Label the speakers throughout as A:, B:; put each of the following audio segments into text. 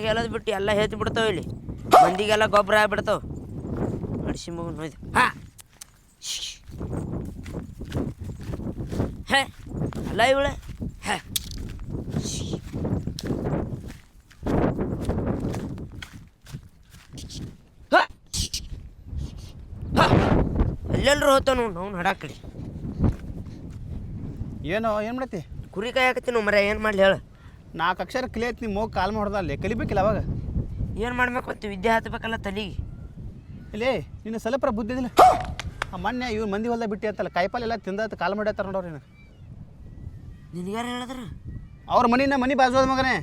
A: ಮನ್ಯಾಗ ಹೇಳೋದು ಬಿಟ್ಟು ಎಲ್ಲ ಹೇಳ್ತಿ ಬಿಡ್ತಾವ ಇಲ್ಲಿ. ಮಂದಿಗೆಲ್ಲ ಗೊಬ್ಬರ ಆಗ್ಬಿಡ್ತಾವ. ಅಡ್ಸಿ ಮಗು ಹೋಯ್ತು ಹಾ. ಹೇ ಅಲ್ಲ ಇವಳೆ? ಹೇ. ಶ್ಶ್. ಹಾ. ಹಾ. ನಡಾಕಡಿ ಹೋತಾವ ನೋಡು ಅವ್ನು ಹಡಾಕಡಿ
B: ಏನೋ ಏನು ಮಾಡತ್ತಿ
A: ಕುರಿ ಕಾಯಿ ಹಾಕತ್ತೀನಿ ಮರ ಏನು ಮಾಡಲಿ ಹೇಳು.
B: ನಾಲ್ಕು ಅಕ್ಷರ ಕಲಿಯತ್ ನಿಮ್ಮ ಹೋಗಿ ಕಾಲ್ ಮಾಡ್ದ ಅಲ್ಲಿ ಕಲಿಬೇಕಿಲ್ಲ ಅವಾಗ.
A: ಏನು ಮಾಡ್ಬೇಕು ಅಂತ ವಿದ್ಯೆ ಹತ್ಬೇಕಲ್ಲ ತಲೆಗೆ.
B: ಇಲ್ಲೇ ನಿನ್ನ ಸಲಪ್ರ ಬುದ್ಧಿ ಇದಿಲ್ಲ. ಆ ಮೊನ್ನೆ ಇವ್ರು ಮಂದಿ ಹೊಲ್ದ ಬಿಟ್ಟಿ ಅಂತಲ್ಲ ಕಾಯಿಪಲ್ಲೆ ಎಲ್ಲ ತಿಂದ ಕಾಲ್ ಮಾಡ್ಯಾತಾರ ನೋಡೋರು ನೀನು
A: ನಿನಗ್ಯಾರು ಹೇಳಿದ್ರು?
B: ಅವ್ರ ಮನಿನ ಮನಿ ಬಾಜು ಮಗನೇ.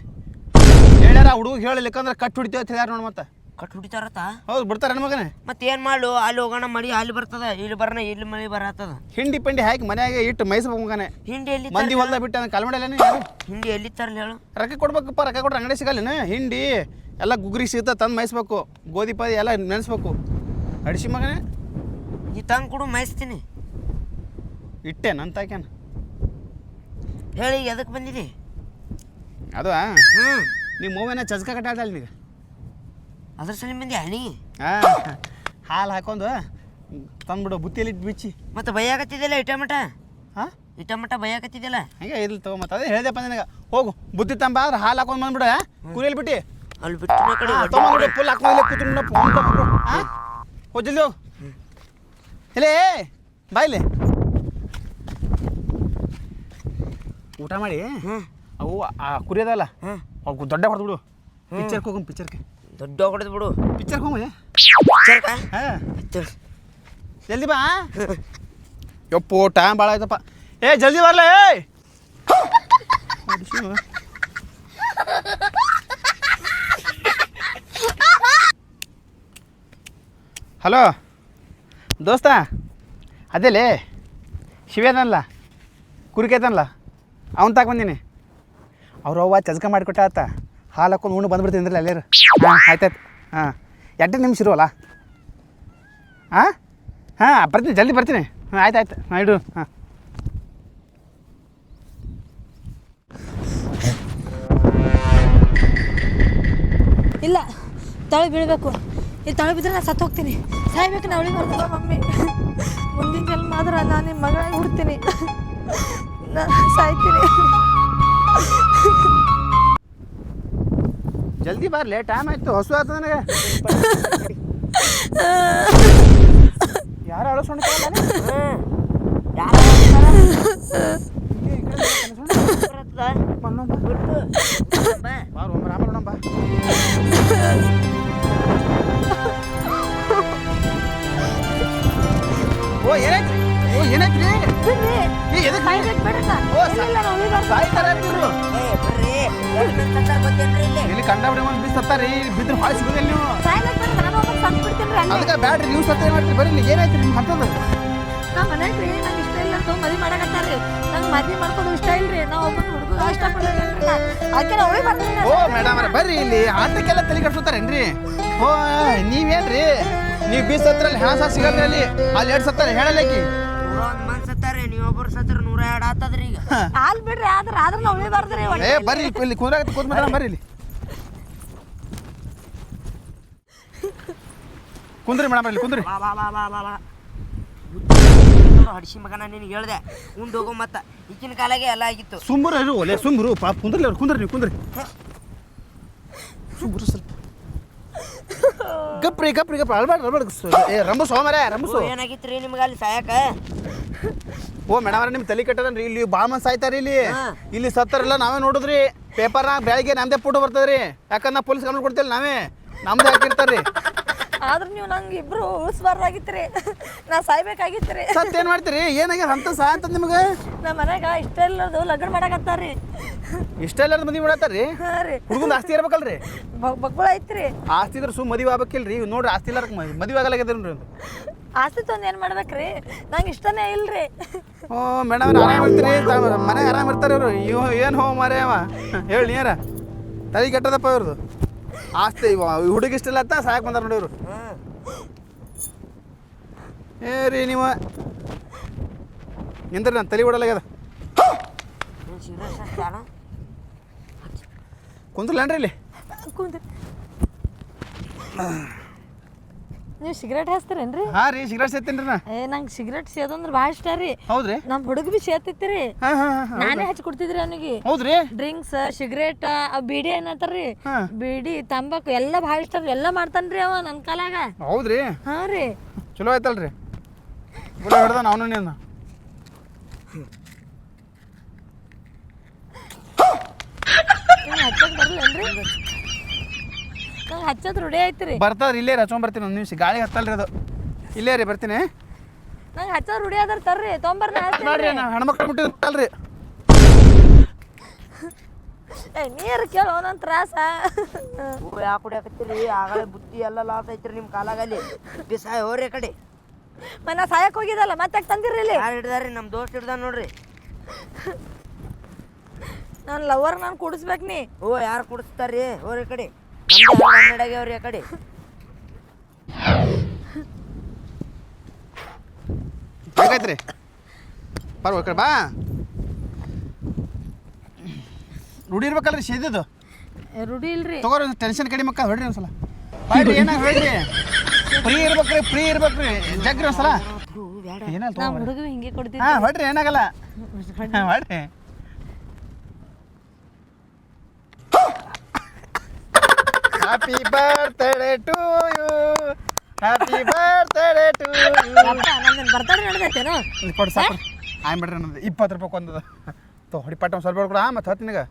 B: ಹೇಳ್ಯಾರ ಹುಡುಗ ಹೇಳಿಲ್ಲಕಂದ್ರೆ ಕಟ್ ಹೊಡಿತೇವೆ ಅಂತ ಹೇಳ್ಯಾರ ನೋಡಿ ಮತ್ತೆ.
A: ಕಟ್ ಹುಡಿತಾರತ್ತ
B: ಹೌದು ಬಿಡ್ತಾರ ಮಗನೇ.
A: ಮತ್ತೆ ಏನು ಮಾಡು ಅಲ್ಲಿ ಹೋಗೋಣ ಮಳಿ ಅಲ್ಲಿ ಬರ್ತದ ಇಲ್ಲಿ ಬರೋಣ ಇಲ್ಲಿ ಮಳಿ ಬರತ್ತದ.
B: ಹಿಂಡಿ ಪಂಡಿ ಹಾಕಿ ಮನ್ಯಾಗ ಇಟ್ಟು ಮೈಸ್ಬೇಕು ಮಗನೆ.
A: ಹಿಂಡಿ ಎಲ್ಲಿ
B: ಮಂದಿ ಹೊಲ್ದ ಬಿಟ್ಟು ಅಂದ್ರೆ ಕಾಲು
A: ಹಿಂಡಿ ಎಲ್ಲಿ ತರಲಿ ಹೇಳು?
B: ರೊಕ್ಕ ಕೊಡ್ಬೇಕಪ್ಪ ರೊಕ್ಕ ಕೊಟ್ರೆ ಅಂಗಡಿ ಸಿಗಲ್ಲೇನು? ಹಿಂಡಿ ಎಲ್ಲ ಗುಗ್ರಿ ಸಿಗುತ್ತ ತಂದು ಮೈಸ್ಬೇಕು. ಗೋಧಿ ಪಾದಿ ಎಲ್ಲ ನೆನೆಸ್ಬೇಕು. ಅಡಿಸಿ ಮಗನೇ.
A: ನೀ ತಂದು ಕೊಡು ಮೈಸ್ತೀನಿ.
B: ಇಟ್ಟೆ ನನ್ನ ತಾಕೇನ
A: ಹೇಳಿ ಎದಕ್ಕೆ ಬಂದಿರಿ
B: ಅದು?
A: ಹ್ಞೂ
B: ನಿಮ್ಮ ಮೂವೇನ ಚಸ್ಕ ಕಟ್ಟಾಡಲ್ಲ ನೀಗ
A: ಅದ್ರ ಸಲ ಮಂದಿ ಹಣಿ
B: ಹಾಂ. ಹಾಲು ಹಾಕೊಂಡು ತಂದ್ಬಿಡು ಬುತ್ತಿಯಲ್ಲಿ ಬಿಚ್ಚಿ.
A: ಮತ್ತೆ ಭಯಾಕತ್ತಿದ್ದಿಲ್ಲ ಇಟಮಟ
B: ಹಾಂ?
A: ಇಟಮಟ ಆಗತ್ತಿದೆಯಲ್ಲ?
B: ಹಂಗೆ ಇರ್ಲಿ ತಗೋ ಮತ್ತೆ. ಅದೇ ಹೇಳ್ದೆಪ್ಪ ನಿನಗೆ. ಹೋಗು ಬುತ್ತಿ ತಂಬ ಆದ್ರೆ ಹಾಲು ಹಾಕೊಂಡು ಬಂದ್ಬಿಡು ಕುರಿಯಲ್ಲಿ ಬಿಟ್ಟು.
A: ಅಲ್ಲಿ ಬಿಟ್ಟು ಕಡೆ
B: ತೊಗೊಂಡ್ಬಿಡು ಫುಲ್ ಹಾಕೊಂಡು ಕೂತ್ಕೊಂಡು ಫೋನ್ ತಗೊಂಡು ಹಾಂ? ಹೋಗಿ ಜಲ್ದಿ ಹೋಗು. ಇಲ್ಲೇ. ಬಾಯಿಲೆ ಊಟ ಮಾಡಿ.
A: ಹ್ಞೂ
B: ಅವು ಆ ಕುರಿಯದಲ್ಲ
A: ಹ್ಞೂ
B: ಅವು ದೊಡ್ಡ ಹೊಡೆದ್ಬಿಡು ಪಿಕ್ಚರ್ಗೆ ಹೋಗಮ್ ಪಿಕ್ಚರ್ಗೆ
A: ದೊಡ್ಡ ಹೊಡೆದು ಬಿಡು.
B: ಪಿಕ್ಚರ್ ಹೋಗಿ
A: ಚರ್ಕ
B: ಹಾಂ.
A: ಹಚ್ಚು.
B: ಜಲ್ದಿ ಬಾ. ಯಪ್ಪು ಟೈಮ್ ಭಾಳ ಆಯ್ತಪ್ಪ. ಏ ಜಲ್ದಿ ಬರಲ ಏಯ್ ಹಲೋ ದೋಸ್ತ ಅದೇಲೇ? ಶಿವೇದನಲ್ಲ ಕುರಿಕೇತನಲ್ಲ? ಅವನ್ ತಾಕ ಬಂದೀನಿ. ಅವ್ರು ಅವ್ವ ಚಜ್ಕ ಮಾಡಿಕೊಟ್ಟ ಆತ. ಹಾಲು ಹಾಕೊಂಡು ಉಣ್ಣು ಬಂದ್ಬಿಡ್ತೀನಿ ಅಂದ್ರೆ ಅಲ್ಲೇರು ಹಾಂ, ಆಯ್ತಾಯ್ತು. ಹಾಂ. ಎಂಟು ನಿಮಿಷ ಇರುವಲ್ಲ? ಹಾಂ? ಹಾಂ, ಬರ್ತೀನಿ, ಜಲ್ದಿ ಬರ್ತೀನಿ. ಹಾಂ ಆಯ್ತು ಆಯ್ತು ಹಾಂ, ಇಡು. ಹಾಂ.
C: ಇಲ್ಲ, ತಳಿ ಬೀಳಬೇಕು ಇಲ್ಲಿ ತಳಿ ಬಿದ್ದರೆ ನಾನು ಸತ್ತು ಹೋಗ್ತೀನಿ. ಸಾಯ್ಬೇಕು ನಾ ಅವಳಿ ಬರ್ತಲ್ಲ ಮಮ್ಮಿ. ಮುಂದಿನ ಜನ್ಮ ಆದ್ರೆ ನಾನು ನಿಮ್ಮ ಮಗಳಾಗಿ ಹುಡ್ತೀನಿ. ನಾನು ಸಾಯ್ತೀನಿ.
B: ಜಲ್ದಿ ಬರ್ಲಿ ಟೈಮ್ ಆಯ್ತು ಹಸು ಆಯ್ತು ನನಗೆ. ಯಾರು
A: ಬಾ
B: ಓ ಏನಾಯ್ತ್ರಿ ಓ ಏನಾಯ್ತ್ರಿ ಏ ಎದಕ್ಕೆ ಸಾಯ್ತಾರೆ
A: ಇಲ್ಲಿ
B: ಕಂಡಬಿಡಿ ಒಂದು ಬಿಸ್ ಸತ್ತಾರಿ. ಬಿದ್ರೆ ಹಾಳು ಸಿಗೋದಿಲ್ಲ ನೀವು
C: ಅಲ್ಲೇ
B: ಅದಕ್ಕೆ ಬ್ಯಾಡ್ರಿ ನೀವು ಸತ್ತ ಏನಾಯ್ತು ನಿಮ್ಗೆ ಹತ್ತದ
C: ನಾ ಮನ್ಯಾಗ ರೀ ನಂಗೆ ಇಷ್ಟ ಇಲ್ಲ ಅಂತ ಮದುವೆ ಮಾಡಕತ್ತಾರ ನಂಗೆ ಮದುವೆ ಮಾಡ್ಕೊಂಡು ಇಷ್ಟ ಇಲ್ರಿ ನಾ ಒಬ್ಬನ ಹುಡುಗ ಇಷ್ಟಪಡ್ತೀನಿ ಅದಕ್ಕೆ ನಾ ಅವಳಿ ಬರ್ತೀನಿ
B: ಓ ಮೇಡಮ್ ಬರ್ರಿ ಇಲ್ಲಿ. ಆಟಕ್ಕೆಲ್ಲ ತಲೆ ಕಟ್ಸೋತಾರೇನ್ರಿ ಓ ನೀವೇನ್ರಿ? ನೀವು ಬೀಸ್ ಹತ್ರ ಸಿಗಲ್ರಿ ಅಲ್ಲಿ? ಅಲ್ಲಿ ಎರಡು ಸತ್ತಾರೆ?
C: ಹಾಲ್ ಬಿಡ್ರಿ ಆದ್ರೆ ಆದ್ರೆ ನಾ ಅವಳಿ ಬರ್ತೀನಿ
B: ಏ ಬರ್ರಿ ಇಲ್ಲಿ- ಇಲ್ಲಿ ಕುಂದ್ರಾಗ ಕೂತ್ ಮೇಡಮ್ ಬರ್ರಿ ಇಲ್ಲಿ. ಕುಂದ್ರಿ ಮೇಡಮ್ ಇಲ್ಲಿ ಕುಂದ್ರಿ.
A: ಬಾ ಬಾ ಬಾ ಬಾ ಬಾ ಬಾ. ಹಡಿಸಿ ಮಗನ ನಿನಗೆ ಹೇಳ್ದೆ. ಉಂಡು ಹೋಗೋ ಮತ್ತ. ಈಗಿನ ಕಾಲಾಗೆ ಎಲ್ಲ ಆಗಿತ್ತು.
B: ಸುಮ್ಮರು ಇರು ಒಲೆ ಸುಮ್ಮರು ಪಾಪ ಕುಂದ್ರಲಿ ಅವ್ರು ಕುಂದ್ರಿ ನೀವು ಕುಂದ್ರಿ. ಸುಮ್ಮರು ಸ್ವಲ್ಪ. ಗಪ್ರಿ ಗಪ್ರಿ ಗಪ್ರಿ. ಅಳ್ಬೇಡ ಅಳ್ಬೇಡ ಏ ರಂಬಸು ಮರೆ ರಂಬಸು.
A: ಏನಾಗಿತ್ತು ರೀ ನಿಮ್ಗೆ ಅಲ್ಲಿ ಸಾಯಕ?
B: ಓ ಮೇಡಮ್ ನಿಮ್ ತಲೆ ಕಟ್ಟದ್ರಿ ಇಲ್ಲಿ ಬಾಮನ್ ಸಾಯ್ತಾರ ಇಲ್ಲಿ? ಇಲ್ಲಿ ಸತ್ತಾರಲ್ಲ ನಾವೇ ನೋಡಿದ್ರಿ. ಪೇಪರ್ನಾಗ ಬೆಳಗ್ಗೆ ನಮ್ದೇ ಫೋಟೋ ಬರ್ತದ್ರಿ. ಯಾಕಂದ್ರೆ ನಾ ಪೊಲೀಸ್ ಕಂಪ್ಲೇಂಟ್ ಕೊಡ್ತಿಲ್ಲ ನಾವೇ. ನಮ್ದೇ ಹಾಕಿರ್ತಾರ್ರಿ.
C: ಆದ್ರೆ ನೀವು ನಂಗೆ ಇಬ್ರು ಉಳಿಸ್ಬಾರ್ದಾಗಿತ್ರಿ ನಾ ಸಾಯ್ಬೇಕಾಗಿತ್ರಿ
B: ಸತ್ ಏನು ಮಾಡ್ತೀರಿ? ಏನಾಗ್ಯದ ಅಂತ ಸಹ ಅಂತ ನಿಮ್ಗೆ?
C: ನಮ್ಮ ಮನ್ಯಾಗ ಇಷ್ಟ ಇಲ್ಲದು ಲಗ್ನ ಮಾಡಕತ್ತಾರ್ರಿ.
B: ಇಷ್ಟ ಎಲ್ಲಾರ್ದು ಮದುವೆ ಮಾಡತ್ತಾರ್ರಿ?
C: ಹಾಂ ರೀ.
B: ಹುಡುಗಂದು ಆಸ್ತಿ ಇರ್ಬೇಕಲ್ರಿ?
C: ಬಗ್ಗಳ ಐತ್ರಿ.
B: ಆಸ್ತಿ ಇದ್ರೆ ಸುಮ್ ಮದುವೆ ಆಗ್ಬೇಕಿಲ್ರಿ? ಇವ್ ನೋಡ್ರಿ ಆಸ್ತಿ ಇಲ್ಲಾರ ಮದುವೆ ಆಗಲಾಗ್ಯದ್ರಿ
C: ಆಸ್ತಿ ತೊಂದು ಏನು ಮಾಡ್ಬೇಕ್ರಿ? ನಂಗೆ ಇಷ್ಟನೇ ಇಲ್ರಿ.
B: ಓ ಮೇಡಮ್ ಆರಾಮ್ ಇರ್ತೀರಿ? ಮನೆಗೆ ಆರಾಮ್ ಇರ್ತಾರೆ ಇವರು. ಇವ ಏನು ಹೋ ಮಾರೇ ಅವ? ಹೇಳಿ ನೀರ ತಲೆ ಕೆಟ್ಟದಪ್ಪ ಇವ್ರದ್ದು ಆಸ್ತಿ ಹುಡುಗಿಷ್ಟಿಲ್ಲ ಹುಡುಗ ಇಷ್ಟಿಲ್ಲ ಅಂತ ಸಾಯಕ್ ಬಂದಾರ ನೋಡಿ ಇವರು. ಏ ರೀ ನೀವ. ನಿಂದ್ರಿ ನಾನು ತಲೆ ಬಿಡಲಾಗ್ಯದ ಕುಂದ್ರಲ್ಲೇನ್ರಿ ಇಲ್ಲಿ?
C: ಕುಂದ್ರಿ. ನೀವು ಸಿಗರೇಟ್ ಹಚ್ತೀರೇನ್ರಿ
B: ಹಾ ರೀ ಸಿಗರೇಟ್ ಸೇತೇನ್ರಿ ನಾ.
C: ಏ ನಂಗೆ ಸಿಗರೇಟ್ ಸೇದಂದ್ರೆ ಭಾಳ ಇಷ್ಟ ರೀ.
B: ಹೌದ್ರಿ?
C: ನಮ್ಮ ಹುಡುಗ ಬಿ ಸೇತಿತ್ರಿ
B: ಹಾ ಹಾ ಹಾಂ
C: ನಾನೇ ಹಚ್ಕೊಡ್ತಿದ್ರಿ ಅವನಿಗೆ.
B: ಹೌದ್ರಿ?
C: ಡ್ರಿಂಕ್ಸ್ ಸಿಗರೇಟ್ ಬೀಡಿ ಏನಂತಾರ್ರಿ?
B: ಹಾ.
C: ಬೀಡಿ ತಂಬಾಕು ಎಲ್ಲ ಭಾಳ ಇಷ್ಟ ರೀ. ಎಲ್ಲ ಮಾಡ್ತಾನ್ರಿ ಅವ ನನ್ನ ಕಾಲಾಗ.
B: ಹೌದ್ರಿ?
C: ಹಾ ರೀ.
B: ಚಲೋ ಆಯ್ತಲ್ರಿ. ಬಿಡ ಹಿಡ್ದ ಅವನು ನೀನು
C: ಹಚ್ಚಕ್ ಬರಲ್ಲೇನ್ರಿ ಹಚ್ಚೋದು ರೂಢಿ ಐತ್ರಿ
B: ಬರ್ತಾವ್ರಿ ಇಲ್ಲೇ ರೀ ಹಚ್ಕೊಂಡ್ ಬರ್ತೀನಿ ಒಂದು ನಿಮಿಷ. ಗಾಳಿ ಹತ್ತಲ್ರಿ ಅದು. ಇಲ್ಲೇ ರೀ ಬರ್ತೀನಿ.
C: ನಂಗೆ ಹಚ್ಚೋದು ರೂಢಿ ಅದ್ರ ತರ್ರಿ ತೊಂಬರ್
B: ನೋಡ್ರಿ ನಾ ಹೆಣ್ಮಕ್ಳು ಮುಟ್ಟಿರ್ತಲ್ರಿ
C: ಏ ನೀರು ಕೇಳೋ ಒಂದೊಂದು ತ್ರಾಸ.
A: ಓ ಯಾಕೆ ಕುಡಿಯಾಕತ್ತೀರಿ? ಆಗಲೇ ಬುತ್ತಿ ಎಲ್ಲ ಲಾಸ್ ಐತ್ರಿ ನಿಮ್ಮ ಕಾಲಾಗಲ್ಲಿ. ಬಿಸಾಯ ಹೋರಿ ಆ ಕಡೆ.
C: ಮನ ಸಾಯಕ್ ಹೋಗಿದಲ್ಲ ಮತ್ತೆ ತಂದಿರ್ರಿ ಇಲ್ಲಿ?
A: ಯಾರು ಹಿಡ್ದಾರಿ ನಮ್ಮ ದೋಸ್ತ್ ಹಿಡ್ದ ನೋಡ್ರಿ.
C: ನಾನು ಲವರ್ ನಾನು ಕುಡಿಸ್ಬೇಕು ನೀ.
A: ಓ ಯಾರು ಕುಡಿಸ್ತಾರ್ರಿ? ಹೋರಿ ಕಡೆ. ಆ ಕಡೆ.
B: ಹೇಗೈತ್ರಿ ಬರ್ಬೇಕು ಕಡೆ ಬಾ. ರೂಢಿ ಇರ್ಬೇಕಲ್ರಿ ಸೇದಿದ್ದು.
C: ರೂಢಿ ಇಲ್ರಿ.
B: ತಗೋರಿ ಟೆನ್ಷನ್ ಕಡಿಮೆ ಮಕ್ಕ ಹೊಡ್ರಿ ಒಂದ್ಸಲ. ಬಾಡ್ರಿ ಏನಾಗ ಹೇಳ್ರಿ ಫ್ರೀ ಇರ್ಬೇಕ್ರಿ ಫ್ರೀ ಇರ್ಬೇಕ್ರಿ. ಜಗ್ರಿ ಒಂದ್ಸಲ. ಏನಲ್ಲ
C: ಹುಡುಗ ಹಿಂಗೆ ಕೊಡ್ತೀವಿ.
B: ಹಾಂ ಹೊಡ್ರಿ ಏನಾಗಲ್ಲ. ಮಾಡಿ ಹೊಡ್ರಿ. Happy birthday to you happy birthday to
C: ಬರ್ತಾನೆ ನಡೆದೈತೇನು?
B: ಕೊಡು ಸಾಕು. ಆಯ್ ಬಿಡ್ರಿ ನನ್ನದು ಇಪ್ಪತ್ತು ರೂಪಾಯಿ ಒಂದದ ತೋ ಹೊಡಿ ಪಟ್ಟ ಒಂದು ಸ್ವಲ್ಪ ಕೂಡ ಮತ್ತೆ ಹತ್ತು ನಿನಗೆ.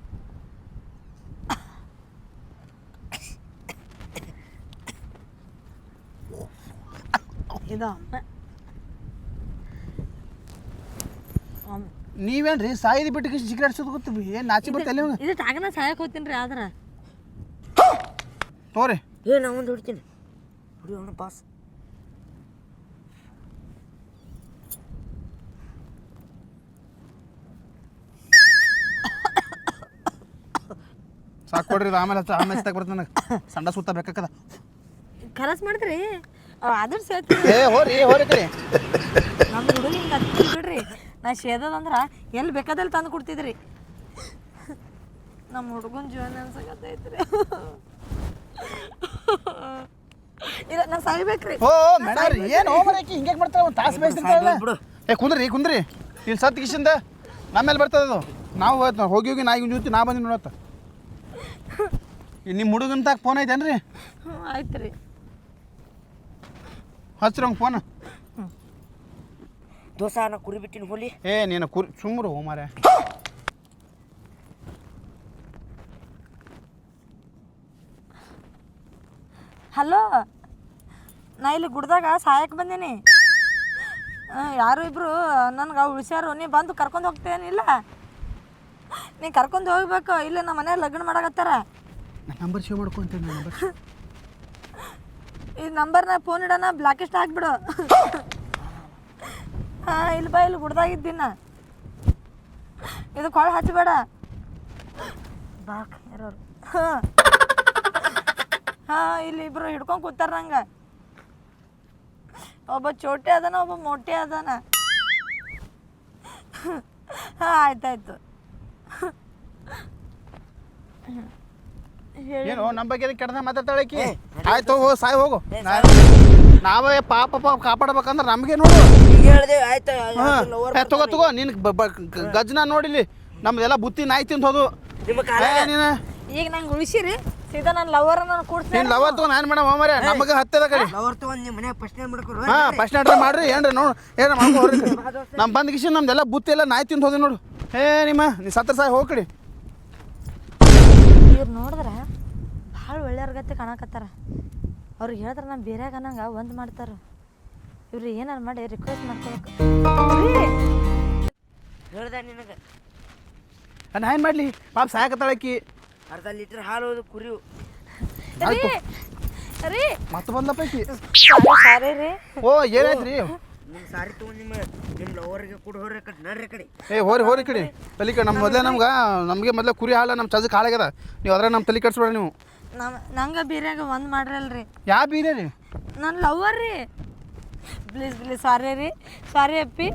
C: ಇದು.
B: ನೀವೇನ್ರಿ ಸಾಯಿದು ಬಿಟ್ಟು ಸಿಗರೇಟ್ ಸುತ್ತ ಗೊತ್ತೀವಿ ಏನು ನಾಚಿ ಬಿಟ್ಟು
C: ಇದು ಟಾಗನ ಸಾಯಕ್ ಹೋಗ್ತೀನಿ ರೀ ಆದ್ರೆ.
B: ತೋರಿ
A: ಏ ನಾ ಒಂದು ಹೊಡಿತೀನಿ. ಹೊಡಿಯೋಣ ಪಾಸ್
B: ಸಾಕು ಕೊಡ್ರಿ ಇದು ಆಮೇಲೆ ಹಚ್ಚ- ಆಮೇಲೆ ಹಚ್ಚಾಕ ಬರ್ತದೆ ನನಗೆ. ಸಂಡ ಸುತ್ತ ಬೇಕಾಕದ
C: ಖರಸ್ ಮಾಡ್ತೀರಿ. ಅದ್ರ ಸೇರ್ತೀರಿ.
B: ಏ ಹೋರಿ ಹೋರಿ ಕಡೆ.
C: ನಮ್ಮ ಹುಡುಗ ಹಿಂಗೆ ಹತ್ತಿ ಬಿಡ್ರಿ. ನಾ ಸೇದದಂದ್ರೆ ಎಲ್ಲಿ ಬೇಕಾದಲ್ಲಿ ತಂದು ಕೊಡ್ತಿದ್ರಿ. ನಮ್ಮ ಹುಡುಗನ ಜೀವನ ಅನ್ಸಕತ್ತೈತ್ರಿ. ಇಲ್ಲ ನಾ ಸಾಯ್ಬೇಕ್ರಿ.
B: ಓ ಮೇಡಮ್ ರೀ ಏನು ಹೋಮರಕ್ಕೆ ಹಿಂಗೆ ಮಾಡ್ತಾರೆ? ಒಂದು ತಾಸು ಬೇಯಿಸ್ತಿರ್ತಾರಲ್ಲ
A: ಬಿಡು.
B: ಏ ಕುಂದ್ರಿ ಕುಂದ್ರಿ. ಇಲ್ಲಿ ಸತ್ ಕಿಶಿಂದ ನಮ್ಮೇಲೆ ಬರ್ತದೆ ಅದು. ನಾವು ಹೋಯ್ತು ಹೋಗಿ ಹೋಗಿ ನಾಯಿ ಜೊತೆ ನಾ ಬಂದು ನೋಡತ್ತ. ನಿಮ್ಮ ಹುಡುಗನ ತಾಕ ಫೋನ್ ಐತೇನ್ರಿ?
C: ಹ್ಞೂ ಆಯ್ತು ರೀ
B: ಹಚ್ರಿ ಅವ್ನು ಫೋನ್
A: ದೋಸೆ ನಾ ಕುರಿ ಬಿಟ್ಟಿನ ಹೋಲಿ.
B: ಏ ನೀನು ಕುರಿ ಸುಮ್ಮರು ಹೋಮಾರೆ
C: ಹಲೋ? ನಾ ಇಲ್ಲಿ ಗುಡ್ದಾಗ ಸಾಯಕ್ಕೆ ಬಂದೀನಿ. ಯಾರು ಇಬ್ಬರು ನನ್ಗೆ ಉಳಿಸ್ಯಾರು ನೀ ಬಂದು ಕರ್ಕೊಂಡು ಹೋಗ್ತೇನಿಲ್ಲ ನೀ ಕರ್ಕೊಂಡು ಹೋಗ್ಬೇಕು ಇಲ್ಲ ನಮ್ಮ ಮನೆ ಲಗ್ನ ಮಾಡಕತ್ತಾರ.
B: ನಂಬರ್ ಶೇವ್ ಮಾಡ್ಕೊಂತೇನೆ ನಂಬರ್
C: ಈ ನಂಬರ್ನ ಫೋನ್ ಇಡೋಣ ಬ್ಲಾಕಿಸ್ಟ್ ಹಾಕ್ಬಿಡು. ಹಾಂ ಇಲ್ಲಿ ಬಾ ಇಲ್ಲಿ ಗುಡ್ದಾಗಿದ್ದೀನ ಇದು ಕೊಳ ಹಚ್ಚಬೇಡ ಬಾಕ್ ಇರೋರು ಹಾಂ. ಹಾಂ ಇಲ್ಲಿ ಇಬ್ರು ಹಿಡ್ಕೊಂಡು ಕೂತಾರ ನಂಗೆ. ಒಬ್ಬ ಚೋಟೆ ಅದಾನ ಒಬ್ಬ ಮೊಟ್ಟೆ ಅದಾನ. ಹಾಂ ಆಯ್ತಾಯ್ತು. ಹೇಳಿ.
B: ಏನು ನಮ್ಮ ಬಗ್ಗೆ ಕೆಡ್ದ ಮಾತಾಡ್ತಾಳಕಿ ಆಯ್ತು ಹೋಗು ಸಾಯ್ ಹೋಗು. ನಾವೇ ಪಾಪ ಪಾಪ ಕಾಪಾಡ್ಬೇಕಂದ್ರೆ ನಮಗೆ ನೋಡು.
A: ಹೇಳ್ದೆ ಆಯ್ತು?
B: ಹಾಂ. ತಗೋ ತಗೋ ನಿನ್ ಗಜ್ನ ನೋಡಿಲಿ. ನಮ್ದೆಲ್ಲ ಬುತ್ತಿ ನಾಯಿ ತಿಂದು ಹೋದು.
A: ನಿಮ್ಮ
B: ನೀನು
C: ಈಗ ನಂಗೆ ಉಳಿಸಿರಿ. ಸೀದಾ ನನ್ನ ಲವರ್ ನಾನು ಕೂಡ್ತೀನಿ
B: ನೀನು ಲವರ್ ತಗೊಂಡು ನಾನು ಮೇಡಮ್ ಮರೆ ನಮಗೆ ಹತ್ತದ ಕಡೆ.
A: ಲವರ್ ತಗೊಂಡು ನಿಮ್ಮ ಮನ್ಯಾಗ ಫಸ್ಟ್ ಏನ್ ಮಾಡ್ಕೊರು
B: ಹಾಂ ಫಸ್ಟ್ ನಡ್ರಿ ಮಾಡ್ರಿ ಏನ್ರಿ ನೋಡು ಏನ ಮಾಡ್ಕೊಡ್ರಿ ನಮ್ಮ ಬಂದ ಕಿಶನ್ ನಮ್ದೆಲ್ಲ ಬುತ್ತಿ ಎಲ್ಲ ನಾಯಿ ತಿಂದು ಹೋದೆ ನೋಡು. ಏ ನಿಮ್ಮ ನೀ ಸತ್ತ ಸಾಯಿ ಹೋಗ್ಕಡಿ
C: ಇವ್ರು ನೋಡಿದ್ರೆ ಭಾಳ ಒಳ್ಳೆಯವ್ರಗತ್ತೆ ಕಾಣಕತ್ತಾರ. ಅವ್ರಿಗೆ ಹೇಳಿದ್ರೆ ನಮ್ಮ ಬೇರೆ ಅನ್ನಂಗೆ ಒಂದು ಮಾಡ್ತಾರ. ಇವ್ರು ಏನಾರು ಮಾಡಿ ರಿಕ್ವೆಸ್ಟ್ ಮಾಡ್ಕೊಬೇಕು.
A: ಹೇಳ್ದ ನಿನಗ.
B: ನಾನು ಏನು ಮಾಡಲಿ? ಪಾಪ ಸಾಯಕತ್ತಾಳಕಿ
A: ಅರ್ಧ ಲೀಟರ್ ಹಾಲು ಹೋದು ಕುರಿವು
C: ರೀ ರೀ
B: ಮತ್ತೆ ಬಂದಪ್ಪ
C: ಸಾರಿ ರೀ.
B: ಓ ಏನಾಯ್ತು ರೀ
A: ನಿಮ್ಮ ಸಾರಿ ತಗೊಂಡ್ ನಿಮ್ಮ ನಿಮ್ಮ ಲವರ್ಗೆ ಕೊಡು ಹೋರಿ ಕಡೆ ನಡ್ರಿ ಕಡೆ.
B: ಏ ಹೋರಿ ಹೋರಿ ಕಡೆ. ತಲೆ ಕಡೆ ನಮ್ಮ ಮೊದಲೇ ನಮ್ಗೆ ನಮಗೆ ಮೊದಲೇ ಕುರಿ ಹಾಲ ನಮ್ಮ ಚಜಕ್ಕೆ ಹಾಳಾಗ್ಯದ. ನೀವು ಅದ್ರಾಗ ನಮ್ಮ ತಲೆ ಕಟ್ಸ್ಬೇಡ ನೀವು.
C: ನಮ್ಮ ನಂಗೆ ಬೀರ್ಯಾಗ ಒಂದು ಮಾಡ್ರಲ್ರಿ
B: ಯಾ ಬೀರೇ ರೀ
C: ನನ್ನ ಲವರ್ ರೀ. ಪ್ಲೀಸ್ ಪ್ಲೀಸ್ ಸಾರಿ ರೀ. ಸಾರಿ ಅಪ್ಪಿ.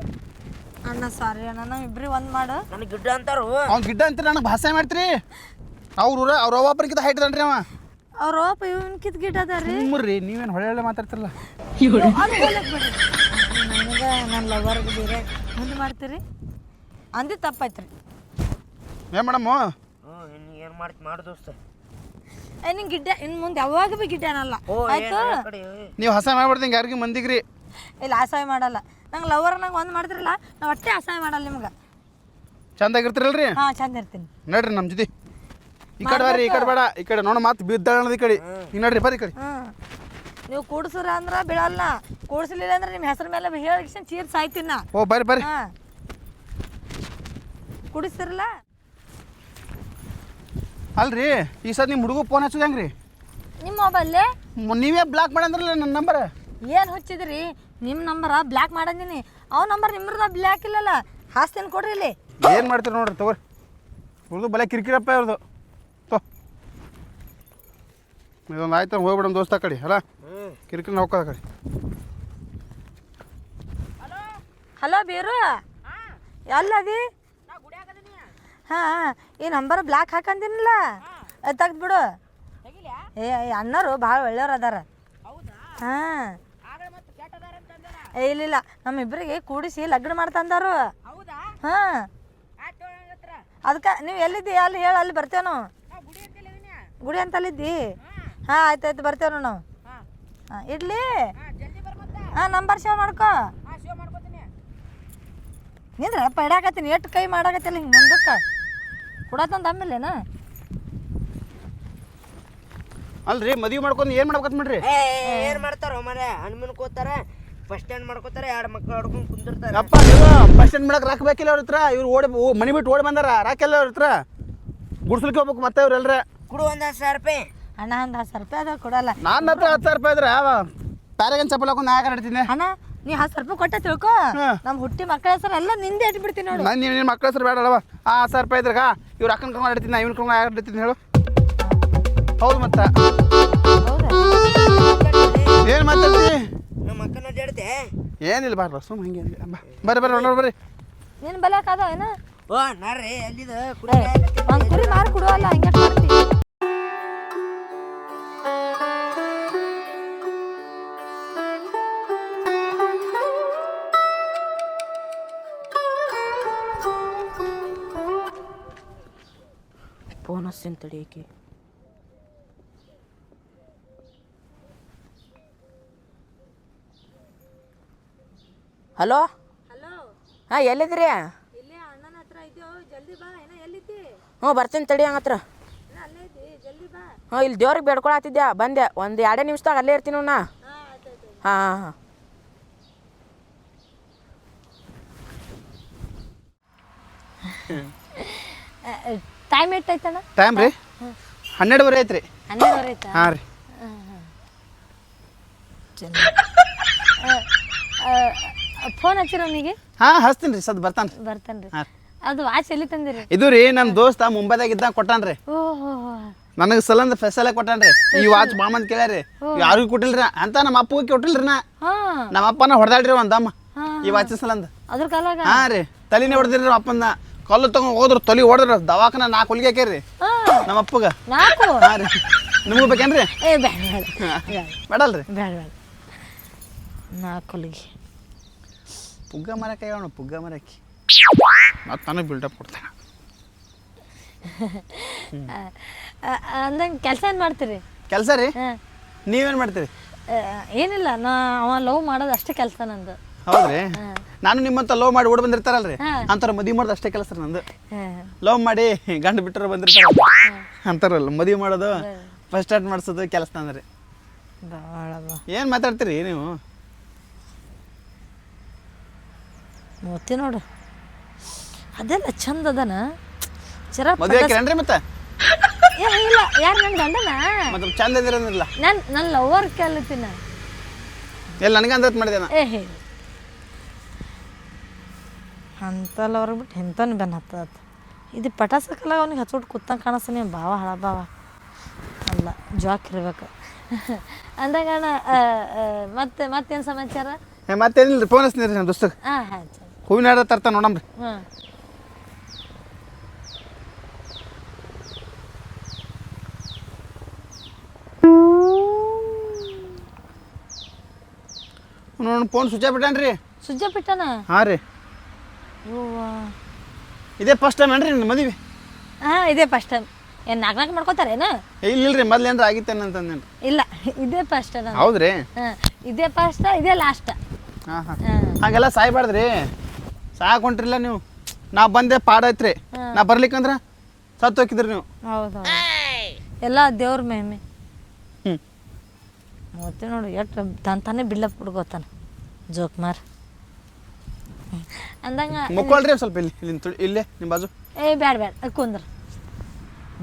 C: ಅಣ್ಣ ಸಾರಿ ಅಣ್ಣ ನಾವು ಇಬ್ರಿಗೆ ಒಂದು ಮಾಡು.
A: ನನಗೆ ಗಿಡ್ಡ ಅಂತಾರು?
B: ಅವ್ನು ಗಿಡ್ಡ ಅಂತೀರಿ ನನಗೆ ಭಾಷೆ ಮಾಡ್ತೀರಿ. ಅವ್ರ ಅವ್ರ ಒಬ್ಬರಿಗಿಂತ ಹೈಟ್ ಅದಾನ್ರಿ ಅವ.
C: ಅವ್ರ ಅಪ್ಪ ಇವನ್ ಕಿತ್ ಗಿಟ್ ಅದ ರೀ.
B: ಹ್ಞೂ ನೀವೇನು ಹೊಳೆ ಹೊಳೆ ಮಾತಾಡ್ತಿರಲ್ಲ.
C: ನನಗೆ ನನ್ನ ಲವರ್ಗೆ ಬೇರೆ ಮುಂದೆ ಮಾಡ್ತೀರಿ? ಅಂದಿ ತಪ್ಪಾಯ್ತು ರೀ
B: ಏ ಮೇಡಮ್ಮು
A: ಹ್ಞೂ ಇನ್ನು ಏನು ಮಾಡ್ತಿ ಮಾಡು ದೋಸ್ತ.
C: ಏ ನಿಂಗೆ ಗಿಡ್ಡ ಇನ್ನು ಮುಂದೆ ಯಾವಾಗ ಭೀ ಗಿಡ್ಡ ಅನ್ನಲ್ಲ.
A: ಓ
C: ಆಯ್ತು?
B: ನೀವು ಹಸ ಮಾಡ್ಬಿಡ್ತೀನಿ ಯಾರಿಗೆ ಮಂದಿಗ್ರಿ.
C: ಇಲ್ಲ ಅಸಹಾಯ ಮಾಡಲ್ಲ. ನಂಗೆ ಲವರ್ ನಂಗೆ ಒಂದು ಮಾಡ್ತಿರಲ್ಲ ನಾವು ಒಟ್ಟೆ ಅಸಹಾಯ ಮಾಡಲ್ಲ ನಿಮ್ಗೆ.
B: ಚಂದಾಗಿರ್ತಿರಲ್ರಿ
C: ಹಾಂ ಚಂದ ಇರ್ತೀನಿ.
B: ನಡ್ರಿ ನಮ್ಮ ಜೊತೆ. ಈ ಕಡೆ ಬರ್ರಿ ಈ ಕಡೆ ಬೇಡ. ಈ ಕಡೆ ನೋಡ ಮತ್ತೆ ಬಿದ್ದಾಳ ಈ ಕಡೆ. ಈಗ ನೋಡ್ರಿ ಬರ್ರಿ ಈ ಕಡೆ.
C: ನೀವು ಕೂಡ್ಸ್ರ ಅಂದ್ರ ಬಿಡಲ್ಲ ಕೂಡ್ಸಲಿಲ್ಲ ಅಂದ್ರೆ ನಿಮ್ಮ ಹೆಸರು ಮೇಲೆ ಹೇಳಿ ಚೀರ್ ಸಾಯ್ತೀನಿ ನಾ.
B: ಓ ಬರ್ರಿ ಬರ್ರಿ.
C: ಹಾಂ. ಕುಡಿಸ್ತಿರಲ್ಲ
B: ಅಲ್ರಿ ಈ ಸರ್ ನಿಮ್ಮ ಹುಡುಗ ಫೋನ್ ಹಚ್ಚೋದು ಹೆಂಗ್ರಿ?
C: ನಿಮ್ಮ ಮೊಬೈಲ್
B: ಮ್- ನೀವೇ ಬ್ಲಾಕ್ ಮಾಡಂದ್ರಲ್ಲ ನನ್ನ ನಂಬರ್
C: ಏನು ಹುಚ್ಚಿದ್ರಿ? ನಿಮ್ಮ ನಂಬರ ಬ್ಲ್ಯಾಕ್ ಮಾಡಂದಿನಿ. ಅವ್ ನಂಬರ್ ನಿಮ್ರದ ಬ್ಲ್ಯಾಕ್ ಇಲ್ಲಲ್ಲ? ಹಾಸ್ತೀನಿ ಕೊಡ್ರಿ ಇಲ್ಲಿ.
B: ಏನು ಮಾಡ್ತೀರಿ ನೋಡ್ರಿ ತಗೋರಿ. ಹುಡುಗ ಬಲೆ ಕಿರಿಕಿರಪ್ಪ ಇವ್ರದ್ದು ಇದೊಂದು ಆಯ್ತು ಹೋಗ್ಬಿಡಮ್ ದೋಸ್ತ ಕಡೆ, ಅಲ್ಲ? ಕಿರಿಕಿರಿ ಹೋಗ್ಕೋದ ಕಡೆ.
C: ಹಲೋ? ಬೀರು? ಎಲ್ಲದಿ? ಹಾಂ ಈ ನಂಬರ್ ಬ್ಲ್ಯಾಕ್ ಹಾಕಂದಿನಲ್ಲ? ತೆಗ್ದು ಬಿಡು ಏ ಅಣ್ಣರು ಭಾಳ ಒಳ್ಳೆಯವ್ರು ಅದಾರ. ಹಾಂ. ಏ, ಇಲ್ಲ ನಮ್ಮಿಬ್ಬರಿಗೆ ಕೂಡಿಸಿ ಲಗ್ನ ಮಾಡ್ತಂದಾರು ಹಾಂ. ಅದಕ್ಕೆ, ನೀವು ಎಲ್ಲಿದ್ದಿ ಅಲ್ಲಿ ಹೇಳು, ಅಲ್ಲಿ ಬರ್ತೇವೆ ನಾವು. ಗುಡಿ ಅಂತ ಅಲ್ಲಿದ್ದಿ ಹಾಂ ಆಯ್ತು ಆಯ್ತು ಬರ್ತೇವೆ ನಾವು. ಹಾಂ. ಇಡ್ಲಿ? ಹಾಂ ನಂಬರ್ ಸೇವ್ ಮಾಡ್ಕೋ. ನಿಂದ್ರ ಪೈಡಾಕತ್ತೀನಿ ಎಷ್ಟು ಕೈ ಮಾಡಾಕತ್ತಿಲ್ಲ ಹಿಂಗೆ ಮುಂದಕ್ಕೆ. ಕೊಡತ್ತಂದ ಆಮೇಲೆನ?
B: ಅಲ್ರಿ ಮದುವೆ ಮಾಡ್ಕೊಂಡು ಏನು ಮಾಡ್ಬೇಕಂತ ಮಾಡ್ರಿ
A: ಏ ಏನು ಮಾಡ್ತಾರೋ ಮನೆ ಹಣ್ಮನ್ ಕೂತಾರ ಫಸ್ಟ್ ಸ್ಟ್ಯಾಂಡ್ ಮಾಡ್ಕೋತಾರೆ ಎರಡು ಮಕ್ಳು ಆಡ್ಕೊಂಡು ಕುಂದಿರ್ತಾರೆ.
B: ಅಪ್ಪ ನೀವು ಬಸ್ ಸ್ಟ್ಯಾಂಡ್ ಮಾಡಕ್ಕೆ ರಾಕ್ ಬೇಕಿಲ್ಲ ಅವ್ರ ಹತ್ರ ಇವ್ರು ಓಡಿ ಓ- ಮನೆ ಬಿಟ್ಟು ಓಡಿ ಬಂದಾರ ರಾಕೆಲ್ಲ ಅವ್ರ ಹತ್ರ. ಗುಡ್ಸ್ಲಿಕ್ಕೆ ಹೋಗ್ಬೇಕು ಮತ್ತೆ ಇವ್ರೆಲ್ರ
A: ಕೊಡು ಒಂದು ಸಾವಿರ ರೂಪಾಯಿ.
C: ಅಣ್ಣ ಒಂದು ಹತ್ತು ಸಾವಿರ ರೂಪಾಯಿ ಅದ ಕೊಡಲ್ಲ.
B: ನನ್ನ ಹತ್ರ ಹತ್ತು ಸಾವಿರ ರೂಪಾಯಿ ಇದ್ರೆ ಅವ ಪ್ಯಾರಗನ್ ಚಪ್ಪಲ್ ಹಾಕೊಂಡು ನಾ ಆಡ್ತೀನಿ
C: ಅಣ್ಣ ನೀ ಹತ್ತು ಸಾವಿರ ರೂಪಾಯಿ ಕೊಟ್ಟೆ ತಿಳ್ಕೊ. ನಮ್ಮ ಹುಟ್ಟಿ ಮಕ್ಕಳ ಹೆಸರು ಎಲ್ಲ ನಿಂದೆ ಇಟ್ಬಿಡ್ತೀನಿ ನೋಡು.
B: ನಾನು ನಿಮ್ಮ ಮಕ್ಕಳ ಹೆಸರು ಬೇಡಲ್ಲವ ಆ ಹತ್ತು ಸಾವಿರ ರೂಪಾಯಿ ಇದ್ರಾಗ ಇವ್ರು ಅಕ್ಕನ ಕರ್ಕೊಂಡು ಆಡ್ತೀನಿ ನಾ ಇವ್ನ ಕರ್ಕೊಂಡು ಆಡ್ತೀನಿ ಹೇಳು. ಹೌದು ಮತ್ತೆ.
C: ಹೌದಾ?
B: ಏನು ಮಾತಾಡ್ತಿ?
A: ನಮ್ಮ ಅಕ್ಕನ ಅಡ್ಡಾಡ್ತೆ
B: ಏನಿಲ್ಲ ಬಾರ ಸುಮ್ ಹಂಗೆ ಅಂದೆ. ಬಾ ಬರ್ರಿ ಬರ್ರಿ ಹೊರಡ್ರಿ ಬರ್ರಿ.
C: ನಿನ್ನ ಬಲ್ಯಾಕ ಅದಾವ ಏನ?
A: ಓ ನಾರ್ರಿ ಅಲ್ಲಿದ ಕುಡಿ
C: ಮಾರಿ ಕೊಡುವಲ್ಲ ಹಿಂಗೆ ಮಾಡ್ತಿ? ಇದೆಯೋ ಜಲ್ದಿ ಬಾ ಏನ ಎಲ್ಲಿದ್ದಿ?
A: ಹ್ಞೂ ಬರ್ತೀನಿ ತಡಿ ಹಂಗತ್ರ
C: ಏನ ಅಲ್ಲೇ ಇದ್ದಿ? ಜಲ್ದಿ ಬಾ.
A: ಹ್ಞೂ ಇಲ್ಲಿ ದೇವ್ರಿಗೆ ಬೇಡ್ಕೊಳತ್ತಿದ್ದೆ ಬಂದೆ ಒಂದು ಎರಡೇ ನಿಮಿಷದಾಗ ಅಲ್ಲೇ ಇರ್ತೀನಿ ನಾ
C: ಹಾಂ
A: ಹಾಂ ಹಾಂ ಹಾಂ.
C: ಟೈಮ್ ಎಷ್ಟೈತಣ್ಣ
B: ಟೈಮ್ ರೀ? ಹನ್ನೆರಡುವರೆ ಐತ್ರಿ
C: ಹನ್ನೆರಡುವರೆ ಆಯ್ತಾ?
B: ಹಾಂ ರೀ.
C: ಫೋನ್ ಹಚ್ಚಿರ ಅವನಿಗೆ
B: ಹಾಂ ಹಚ್ತೀನಿ ರೀ ಸದ್ ಬರ್ತಾನ ರೀ. ಹಾಂ
C: ಅದು ವಾಚ್ ಎಲ್ಲಿ ತಂದಿರಿ?
B: ಇದು ರೀ ನಮ್ಮ ದೋಸ್ತ ಮುಂಬೈದಾಗ ಇದ್ದಾಗ ಕೊಟ್ಟಾನ್ರಿ
C: ಓಹೋ
B: ನನಗೆ ಸಲಂದ ಫೆಸಲ ಕೊಟ್ಟಾನ್ರಿ ಈ ವಾಚ್ ಮಾಮನ್ ಕೇಳ್ಯಾರಿ ಯಾರಿಗೂ ಕೊಟ್ಟಿಲ್ರಿ ಅಂತ ನಮ್ಮ ಅಪ್ಪಗೆ ಕೊಟ್ಟಿಲ್ರಿ ನಾ.
C: ಹಾ.
B: ನಮ್ಮ ಅಪ್ಪನ ಹೊಡೆದಾಡ್ರಿ ಒಂದಮ್ಮ ಈ ವಾಚ್ ಸಲಂದ.
C: ಅದ್ರ ಕಾಲಾಗ
B: ಹಾಂ ರೀ. ತಲೆನೇ ಹೊಡೆದಿರಿ ನಮ್ಮ ಅಪ್ಪನ ಕಲ್ಲು ತಗೊಂಡು ಹೋದ್ರು ತೊಲಿ ಹೊಡೆದ್ರ ದವಾಖಾನ ನಾಲ್ಕು ಹೊಲಿಗೆ ಹಾಕ್ಯಾರಿ
C: ಹಾ.
B: ನಮ್ಮ ಅಪ್ಪಗ
C: ನಾಲ್ಕು?
B: ಹಾಂ ರೀ. ನಿಮಗೂ ಬೇಕೇನ್ರಿ?
C: ಏ ಬೇಡ ಬೇಡ
B: ಬೇಡಲ್ರಿ?
C: ಬೇಡ ಬೇಡ. ನಾಲ್ಕು ಹೊಲಿಗೆ.
B: ಪುಗ್ಗ ಮರಕ್ಕೆ ಹೇಳೋಣ ಪುಗ್ಗ ಮರಕ್ಕೆ ಮತ್ತೆ ನನಗೆ ಬಿಲ್ಡಪ್ ಕೊಡ್ತೇನೆ.
C: ಅಂದಂಗೆ ಕೆಲಸ ಏನು ಮಾಡ್ತೀರಿ?
B: ಕೆಲಸ ರೀ?
C: ಹಾಂ.
B: ನೀವೇನು ಮಾಡ್ತೀರಿ?
C: ಏನಿಲ್ಲ ನಾ ಅವ ಲವ್ ಮಾಡೋದು ಅಷ್ಟೇ ಕೆಲಸ ನಂದು.
B: ಹೌದ್ರಿ? ನಾನು ನಿಮ್ಮಂತ ಲವ್ ಮಾಡಿ ಓಡ್ ಬಂದಿರ್ತಾರಲ್ರಿ. ಅಂತಾರ ಮದುವೆ ಮಾಡೋದು ಅಷ್ಟೇ ಕೆಲಸ ನಂದು. ಲವ್ ಮಾಡಿ ಗಂಡ ಬಿಟ್ಟರು ಬಂದಿರ್ತಾರ ಅಂತಾರಲ್ಲ ಮದುವೆ ಮಾಡೋದು ಫಸ್ಟ್ ಸ್ಟಾರ್ಟ್ ಮಾಡಿಸೋದು ಕೆಲಸ ನಂದ್ರಿ ಏನ್ ಮಾತಾಡ್ತೀರಿ ನೀವು?
C: ಮೂತಿ ನೋಡು. ಅದೆಲ್ಲ ಚಂದ ಅದನ. ಜರ
B: ಮದುವೆ ಹಾಕಿರೇನ್ರಿ ಮತ್ತೆ?
C: ಇಲ್ಲ ಯಾರು ನನ್ನ ಗಂಡನ?
B: ಮತ್ತೆ ಚಂದ ಇದಿರಂದಿಲ್ಲ
C: ನಾನು ನನ್ನ ಲವರ್ ಕಲಿತೀನಿ
B: ಎಲ್ಲ ನನಗೆ ಅಂದತ್ ಮಾಡಿದೆ
C: ಏ ಹೇಳಿ. ಅಂತ ಅವ್ರಿಗೆ ಬಿಟ್ಟು ಎಂತನ ಬೆನ್ನ ಹತ್ತದ. ಇದು ಪಟಾಸಕಲ್ಲ ಅವ್ನಿಗೆ ಹಚ್ಬಿಟ್ಟು ಕೂತಂಗೆ ಕಾಣಿಸ್ತಾನೆ ಭಾವ ಹಳ ಭಾವ ಅಲ್ಲ ಜಾಕ್ ಇರ್ಬೇಕು. ಅಂದಾಗ ಮತ್ತೆ ಮತ್ತೇನು ಸಮಾಚಾರ?
B: ಮತ್ತೇನಿಲ್ಲ ಫೋನ್ ಹಚ್ತೀನಿ ನನ್ನ ದೋಸ್ತಗೆ.
C: ಹಾಂ ಹಾಂ
B: ಹೂವಿನ ಹಾಡ ತರ್ತಾ ನೋಡಮ್ರಿ.
C: ಹಾಂ.
B: ನೋಡೋಣ ಫೋನ್ ಸ್ವಿಚ್ ಬಿಟ್ಟಾನ ರೀ
C: ಸುಜ್ಜ ಬಿಟ್ಟನ?
B: ಹಾಂ ರೀ. ಇದೇ ಫಸ್ಟ್ ಟೈಮ್ ಏನ್ರಿ ನಿಮ್ಮ ಮದುವೆ?
C: ಹಾಂ ಇದೇ ಫಸ್ಟ್ ಟೈಮ್ ಏನು ನಾಲ್ಕು ನಾಲ್ಕು ಮಾಡ್ಕೋತಾರೇನು?
B: ಇಲ್ಲ ಇಲ್ರಿ ಮೊದ್ಲು ಏನಾರ ಆಗಿತ್ತೇನು ಅಂತಂದೇನು?
C: ಇಲ್ಲ ಇದೇ ಫಸ್ಟ್ ನಾನು.
B: ಹೌದ್ರಿ?
C: ಹಾಂ ಇದೇ ಫಸ್ಟ್ ಇದೇ ಲಾಸ್ಟ್
B: ಹಾಂ ಹಾಂ. ಹಾಗೆಲ್ಲ ಸಾಯ್ಬಾರ್ದ್ರಿ. ಸಾಕೊಂಟ್ರಿಲ್ಲ ನೀವು. ನಾ ಬಂದೆ ಪಾಡ ಐತ್ರಿ ನಾ ಬರ್ಲಿಕ್ಕಂದ್ರ ಸತ್ತು ಹೋಗಿದ್ರಿ ನೀವು.
C: ಹೌದು. ಎಲ್ಲ ದೇವ್ರ ಮಹಿಮೆ.
B: ಹ್ಞೂ
C: ಮತ್ತೆ ನೋಡಿ ಎಷ್ಟು ತನ್ ತಾನೇ ಬಿಲ್ಡಪ್ ಹುಡ್ಕೋತಾನ ಜೋಕ್ ಮಾರ್ ಹ್ಮ್. ಅಂದಂಗ
B: ಮುಕ್ಕೊಳ್ರಿ ಸ್ವಲ್ಪ ಇಲ್ಲಿ ಇಲ್ಲಿ ಇಲ್ಲೇ ನಿಮ್ಮ ಬಾಜು.
C: ಏ ಬ್ಯಾಡ ಬ್ಯಾಡ ಕುಂದ್ರ.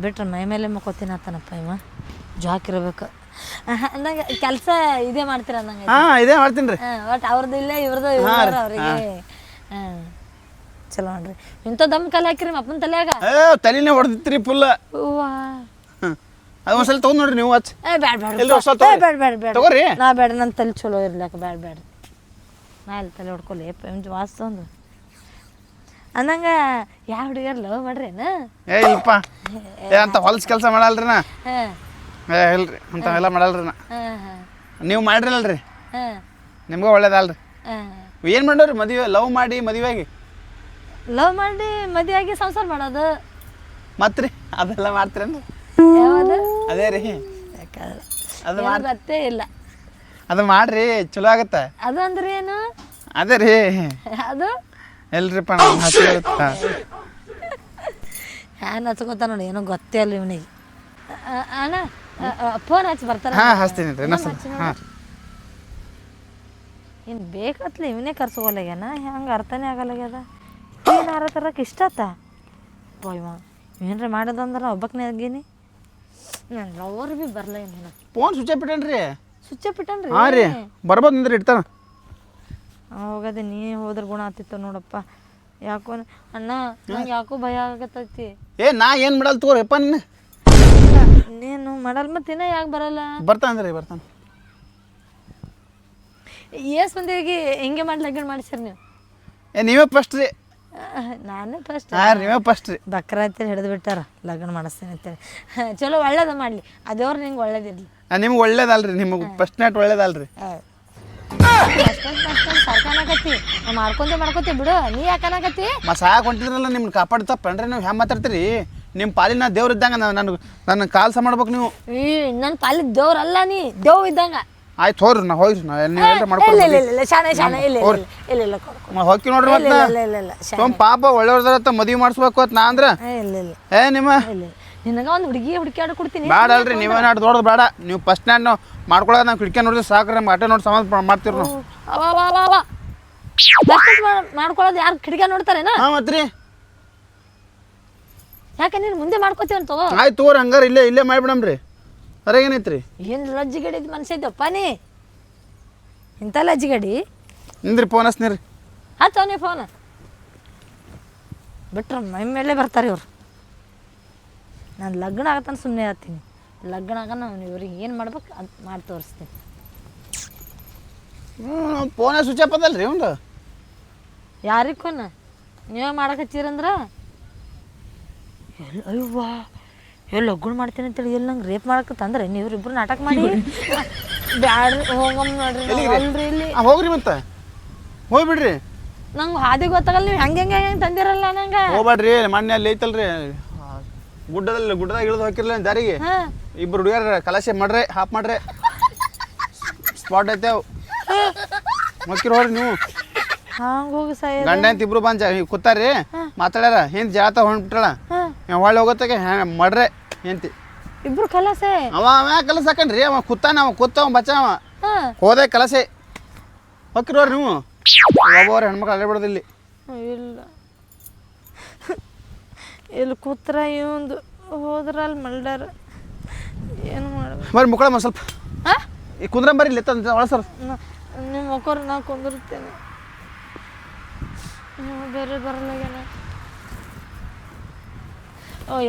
C: ಬಿಟ್ರೆ ಮೈ ಮೇಲೆ ಮಕ್ಕೋತೀನಿ ಆತನಪ್ಪ ಇವ. ಜಾಕ್ ಇರಬೇಕು. ಅಂದಂಗ ಕೆಲಸ ಇದೇ ಮಾಡ್ತೀರ ಅಂದಂಗ
B: ಹಾ ಇದೇ ಮಾಡ್ತೀನಿ ರೀ
C: ಹಾಂ ಒಟ್ಟು ಅವ್ರದ್ದು ಇಲ್ಲೇ ಇವ್ರದ್ದು ಇವ್ರದ್ದು ಅವ್ರಿಗೆ. ಹಾಂ. ಚಲೋ ನೋಡ್ರಿ. ಇಂಥ ದಮ್ ಕಲೆ ಹಾಕಿರಿ ನಿಮ್ಮ ಅಪ್ಪನ ತಲೆಯಾಗ?
B: ಏ ತಲೆನೇ ಹೊಡೆದಿತ್ರಿ ಫುಲ್
C: ಹೂವಾ.
B: ಅದು ಒಂದ್ಸಲ ತೊಗೊಂಡ್ ನೋಡ್ರಿ ನೀವು ಹಚ್
C: ಏ ಬ್ಯಾಡ ಬ್ಯಾಡ
B: ಎಲ್ರು ಹೊಸ.
C: ಬ್ಯಾಡ ಬ್ಯಾಡ ಬ್ಯಾಡ.
B: ತಗೋರಿ.
C: ನಾ ಬ್ಯಾಡ ನನ್ನ ತಲೆ ಚಲೋ ಇರ್ಲಾಕ ಬ್ಯಾಡ ಬ್ಯಾಡ. ನಾ ಎಲ್ಲಿ ತಲೆ ಹೊಡ್ಕೊಲಿ? ಪೆಂಜ್ ವಾಸ ಒಂದು ಅಂದಂಗ ಯಾವ ಹುಡುಗಿಯರ್ ಲವ್ ಮಾಡ್ರೇನ?
B: ಏ ಇಲ್ಪ ಏ ಅಂತ ಹೊಲ್ಸ್ ಕೆಲಸ ಮಾಡಲ್ರಿ ನಾ ಏ ಇಲ್ರಿ ಅಂಥವೆಲ್ಲ ಮಾಡಲ್ರಿ ನಾ ನೀವು ಮಾಡ್ರಿಲ್ಲಲ್ರಿ
C: ಹಾಂ.
B: ನಿಮ್ಗೂ ಒಳ್ಳೇದಲ್ರಿ. ಏನ್ ಮಾಡೋರಿ ಮದುವೆ ಲವ್ ಮಾಡಿ ಮದುವೆಗೆ
C: ಲವ್ ಮಾಡಿ ಮದುವೆಯಾಗಿ ಸಂಸಾರ ಮಾಡೋದು.
B: ಮತ್ತೆ ರೀ ಅದೆಲ್ಲ ಮಾಡ್ತೀರೇನ್ರಿ? ಅದೇ ರೀ. ಅದು
C: ಗೊತ್ತೇ ಇಲ್ಲ.
B: ಅದು ಮಾಡ್ರಿ ಚಲೋ ಆಗುತ್ತೆ.
C: ಅದು ಅಂದ್ರೆ ಏನು?
B: ಅದೇ ರೀ.
C: ಅದು?
B: ಎಲ್ರಿಪ್ಪ ನಮ್ಮ ಹಚ್ಚಿರುತ್ತೆ
C: ಹ್ಯಾನ್ ಹಚ್ಕೋತ ನೋಡಿ ಏನೋ ಗೊತ್ತೇ ಅಲ್ಲ ಇವನಿಗೆ. ಅಣ್ಣ ಫೋನ್ ಹಚ್ಚಿ ಬರ್ತಾರೆ?
B: ಹಾಂ ಹಚ್ತೀನಿ ರೀ ನಾ ಹಾಂ.
C: ಇನ್ನು ಬೇಕತ್ಲಿ ಇವನೇ ಕರ್ಸ್ಕೊಲಾಗ್ಯಾನ ಹೆಂಗೆ ಅರ್ಥನೇ ಆಗಲ್ಲಾಗ್ಯದ ಏನು ಹಾರ ತರಕ್ಕೆ ಇಷ್ಟ ಆತ ಇವ ಏನ್ರ ಮಾಡೋದಂದ್ರೆ ಒಬ್ಬಕ್ಕನೇ ಆಗೀನಿ? ನಾನು ಲವರ್ ಭೀ ಬರಲ್ಲ ಏನು
B: ಫೋನ್ ಸ್ವಿಚ್ ಬಿಟ್ಟೇನ್ರಿ
C: ಸುಚ್ಚ ಬಿಟ್ಟನ್ರಿ
B: ಹಾಂ ರೀ. ಬರ್ಬೋದು ನಿಂದ್ರೆ ಇಡ್ತಾನ.
C: ಹೋಗದೆ ನೀ ಹೋದ್ರ ಗುಣ ಆತಿತ್ತು ನೋಡಪ್ಪ. ಯಾಕೋ ಅಣ್ಣ ನಂಗೆ ಯಾಕೋ ಭಯ ಆಗತ್ತೈತಿ
B: ಏ ನಾ ಏನು ಮಾಡಲ್ಲ ತೋರಪ್ಪ ನಿನ್ನ?
C: ನೀನು ಮಾಡಲ್ಲ ಮತ್ತೆ ಇನ್ನ ಯಾಕೆ ಬರಲ್ಲ?
B: ಬರ್ತಾನೆ ರೀ ಬರ್ತಾನೆ.
C: ಏಸ್ ಮಂದಿಗೆ ಹಿಂಗೆ ಮಾಡಿ ಲಗ್ನ ಮಾಡಿಸಿರಿ ನೀವು?
B: ಏ ನೀವೇ ಫಸ್ಟ್ ರೀ.
C: ನಾನೇ ಫಸ್ಟ್
B: ಹಾಂ ನೀವೇ ಫಸ್ಟ್ ರೀ.
C: ಬಕ್ರ ಅಂತೇಳಿ ಹಿಡಿದು ಬಿಟ್ಟಾರ. ಲಗ್ನ ಮಾಡಿಸ್ತೇನೆ ಅಂತೇಳಿ. ಚಲೋ ಒಳ್ಳೇದ ಮಾಡಲಿ. ಅದೇವ್ರು ನಿಂಗೆ ಒಳ್ಳೇದಿರಲಿ.
B: ನಿಮ್ಗೆ ಒಳ್ಳೇದಲ್ರಿ ನಿಮಗೆ ಫಸ್ಟ್ ನೈಟ್ ಒಳ್ಳೇದಲ್ರಿ.
C: ಸರ್ಕಾನಕತ್ತಿ ನಾ ಮಾಡ್ಕೊಂತೆ ಮಾಡ್ಕೊತಿ ಬಿಡು. ನೀ ಯಾಕನಾಕತ್ತಿ
B: ಮ ಸಾಕು ಹೊಂಟಿದ್ರಲ್ಲ ನಿಮ್ಗೆ ಕಾಪಾಡ್ತಪ್ಪನ್ರಿ ನೀವು ಹೆಂಗೆ ಮಾತಾಡ್ತೀರಿ? ನಿಮ್ಮ ಪಾಲಿನ ದೇವ್ರ ಇದ್ದಂಗ ನಾನು ನನ್ನ ಕಾಲ್ಸ ಮಾಡ್ಬೇಕು ನೀವು.
C: ಈ ನನ್ನ ಪಾಲಿ ದೇವ್ರಲ್ಲ ನೀ. ದೇವ್ ಇದ್ದಂಗ.
B: ಆಯ್ತು ಹೋಗ್ರಿ ನಾ ಹೋಗ್ರಿ ನಾ ನೀವು ಎಲ್ಲರೂ
C: ಇಲ್ಲ
B: ಮಾಡ್ಕೊಂಡು
C: ಇಲ್ಲ ಇಲ್ಲ ಇಲ್ಲ ಶಾಣೆ ಶಾಣೆ ಇಲ್ಲ ಇಲ್ಲ ಇಲ್ಲ ಇಲ್ಲ ಇಲ್ಲ
B: ನೋಡ್ರಿ
C: ಇಲ್ಲ
B: ಮತ್ತೆ
C: ಇಲ್ಲ ಇಲ್ಲ ಇಲ್ಲ ಶಾಣೆ.
B: ತುಂಬ ಪಾಪ ಒಳ್ಳೆಯವ್ರದಾರತ್ತ ಮದುವೆ ಮಾಡಿಸ್ಬೇಕು ಅಂತ ನಾ ಅಂದ್ರೆ?
C: ಏ, ಇಲ್ಲ ಇಲ್ಲ.
B: ಏ ನಿಮ್ಮ?
C: ಇಲ್ಲ ನಿನಗ ಒಂದು ಹುಡುಗಿ ಹುಡುಕಿ ಕೊಡ್ತೀನಿ.
B: ಬೇಡ ಅಲ್ರಿ ನೀವೇನು ಆಟ ದೊಡ್ಡದು ಬೇಡ ನೀವು ಫಸ್ಟ್ ನೈಟ್ ನಾವು ಮಾಡ್ಕೊಳ್ಳೋದು ನಾವು ಕಿಟಕಿ ನೋಡಿದ್ರೆ ಸಾಕ್ರಿ ನಮ್ಗೆ ಆಟೋ ನೋಡಿ ಸಮಾಧಾನ ಮಾಡ್ತೀರಿ ನಾವು.
C: ಅವ ಅವ ಅವ ಅವ Breakfast ಮಾಡ್- ಮಾಡ್ಕೊಳ್ಳೋದು ಯಾರು ಕಿಡಿಕ ನೋಡ್ತಾರೆ
B: ಹಾಂ ಮತ್ತೆ ರೀ.
C: ಯಾಕೆ ನೀನು ಮುಂದೆ ಮಾಡ್ಕೋತೀವಿ ತಗೋ
B: ಆಯ್ತು ತಗೋರಿ ಹಂಗಾರೆ ಇಲ್ಲೇ ಇಲ್ಲೇ ಮಾಡಿಬಿಡಮ್ರಿ ಅದ್ರಾಗ ಏನೈತ್ರಿ?
C: ಏನು ಲಜ್ಜಿಗಡಿದ ಇದ್ದಪ್ಪ ನೀ? ಇಂಥ ಲಜ್ಜಿಗಡಿ
B: ನಿಂದ್ರಿ ಫೋನ್ ಹಚ್ನಿರಿ.
C: ಹಚ್ಚೋ ನೀ ಫೋನ್ ಬಿಟ್ರೆ ಮೈ ಮೇಲೆ ಬರ್ತಾರೆ ಇವ್ರು. ನಾನು ಲಗ್ನ ಆಗತ್ತಾನ ಸುಮ್ಮನೆ ಹೇಳ್ತೀನಿ. ಲಗ್ನ ಆಗ ನಾನು ಇವ್ರಿಗೆ ಏನು ಮಾಡ್ಬೇಕು ಅಂತ ಮಾಡಿ ತೋರಿಸ್ತೀನಿ.
B: ಹ್ಞೂ ಫೋನೇ ಸ್ವಿಚ್ ಆಫ್ ಅದಲ್ರಿ ಒಂದು
C: ಯಾರಿಗೆ ಕೊನ ನೀವೇ ಮಾಡಕ್ಕೆ ಹಚ್ಚಿರಂದ್ರೆ ಅಯ್ಯವ್ವ. ಎಲ್ಲಿ ಗುಣ ಮಾಡ್ತೀನಿ ಅಂತೇಳಿ ಇಲ್ಲಿ ನಂಗೆ ರೇಪ್ ಮಾಡಕತ್ತಂದ್ರೆ ನೀವ್ರಿಬ್ರು ನಾಟಕ ಮಾಡಿ. ಬ್ಯಾಡ್ರಿ ಹೋಗಮ್ಮ ನೋಡ್ರಿ ಅಲ್ರಿ ಇಲ್ಲಿ.
B: ಹೋಗ್ರಿ ಮತ್ತೆ. ಹೋಗ್ಬಿಡ್ರಿ.
C: ನಂಗೆ ಹಾದಿ ಗೊತ್ತಾಗಲ್ಲ ನೀವು ಹೆಂಗೆ ಹೆಂಗೆ ಹೆಂಗೆ ತಂದಿರಲ್ಲ ನಂಗೆ.
B: ಹೋಗ್ಬೇಡ್ರಿ ಮೊನ್ನೆ ಅಲ್ಲಿ ಐತಲ್ರಿ. ಗುಡ್ಡದಲ್ಲಿ ಗುಡ್ಡದಾಗ ಇಳಿದು ಹಾಕಿರಲ್ಲ ದಾರಿಗೆ?
C: ಹಾ.
B: ಇಬ್ರು ಹುಡುಗರ ಕಲಸೆ ಮಾಡ್ರೆ ಹಾಪ್ ಮಾಡ್ರೆ. ಸ್ಪಾಟ್ ಐತೆ ಅವು. ಮಕ್ಕಿರ್ ಹೋಗ್ರಿ ನೀವು.
C: ಹಂಗ ಹೋಗಿ ಸಾಯ
B: ಗಂಡ ಅಂತ ಇಬ್ರು ಬಂದ ಕೂತಾರ್ರಿ ಮಾತಾಡ್ಯಾರ ಹಿಂದ್ ಜಾತ ಹೊಂಟ್ಬಿಟ್ಟಾಳ
C: ಹಾ.
B: ಹೊಳ್ಳಿ ಹೋಗೋತ್ತಾಗೆ ಮಾಡ್ರೆ ಹೆಂತಿ
C: ಇಬ್ರು ಕಲಸೆ?
B: ಅವ ಅವ ಕಲಸ ಹಾಕಂಡ್ರಿ ಅವ ಕುತ್ತಾನ ಅವ ಕುತ್ತ ಅವ ಬಚ್ಚ ಅವ.
C: ಹಾ.
B: ಹೋದೆ ಕಲಸೆ. ಹೋಗಿರೋರಿ ನೀವು. ಒಬ್ಬವ್ರ ಹೆಣ್ಮಕ್ಳು ಅಲ್ಲೇ ಬಿಡೋದು ಇಲ್ಲಿ.
C: ಇಲ್ಲ. ಇಲ್ಲಿ ಕೂತ್ರ ಇವಂದು ಹೋದ್ರ ಅಲ್ಲಿ ಮಲ್ಡಾರ ಏನು ಮಾಡ್ಬೇಕು?
B: ಬರ್ರಿ ಮುಕ್ಕಳ ಒಂದು ಸ್ವಲ್ಪ.
C: ಹಾಂ?
B: ಈ ಕುಂದ್ರಂ ಬರ್ರಿ ಇಲ್ಲಿ ತಂದ ಒಳ ಸರ್.
C: ನಿಮ್ಮ ಮಕ್ಕಳು ನಾ ಕುಂದಿರ್ತೇನೆ ನೀವು ಬೇರೆ ಬರಲಾಗ್ಯಾನ?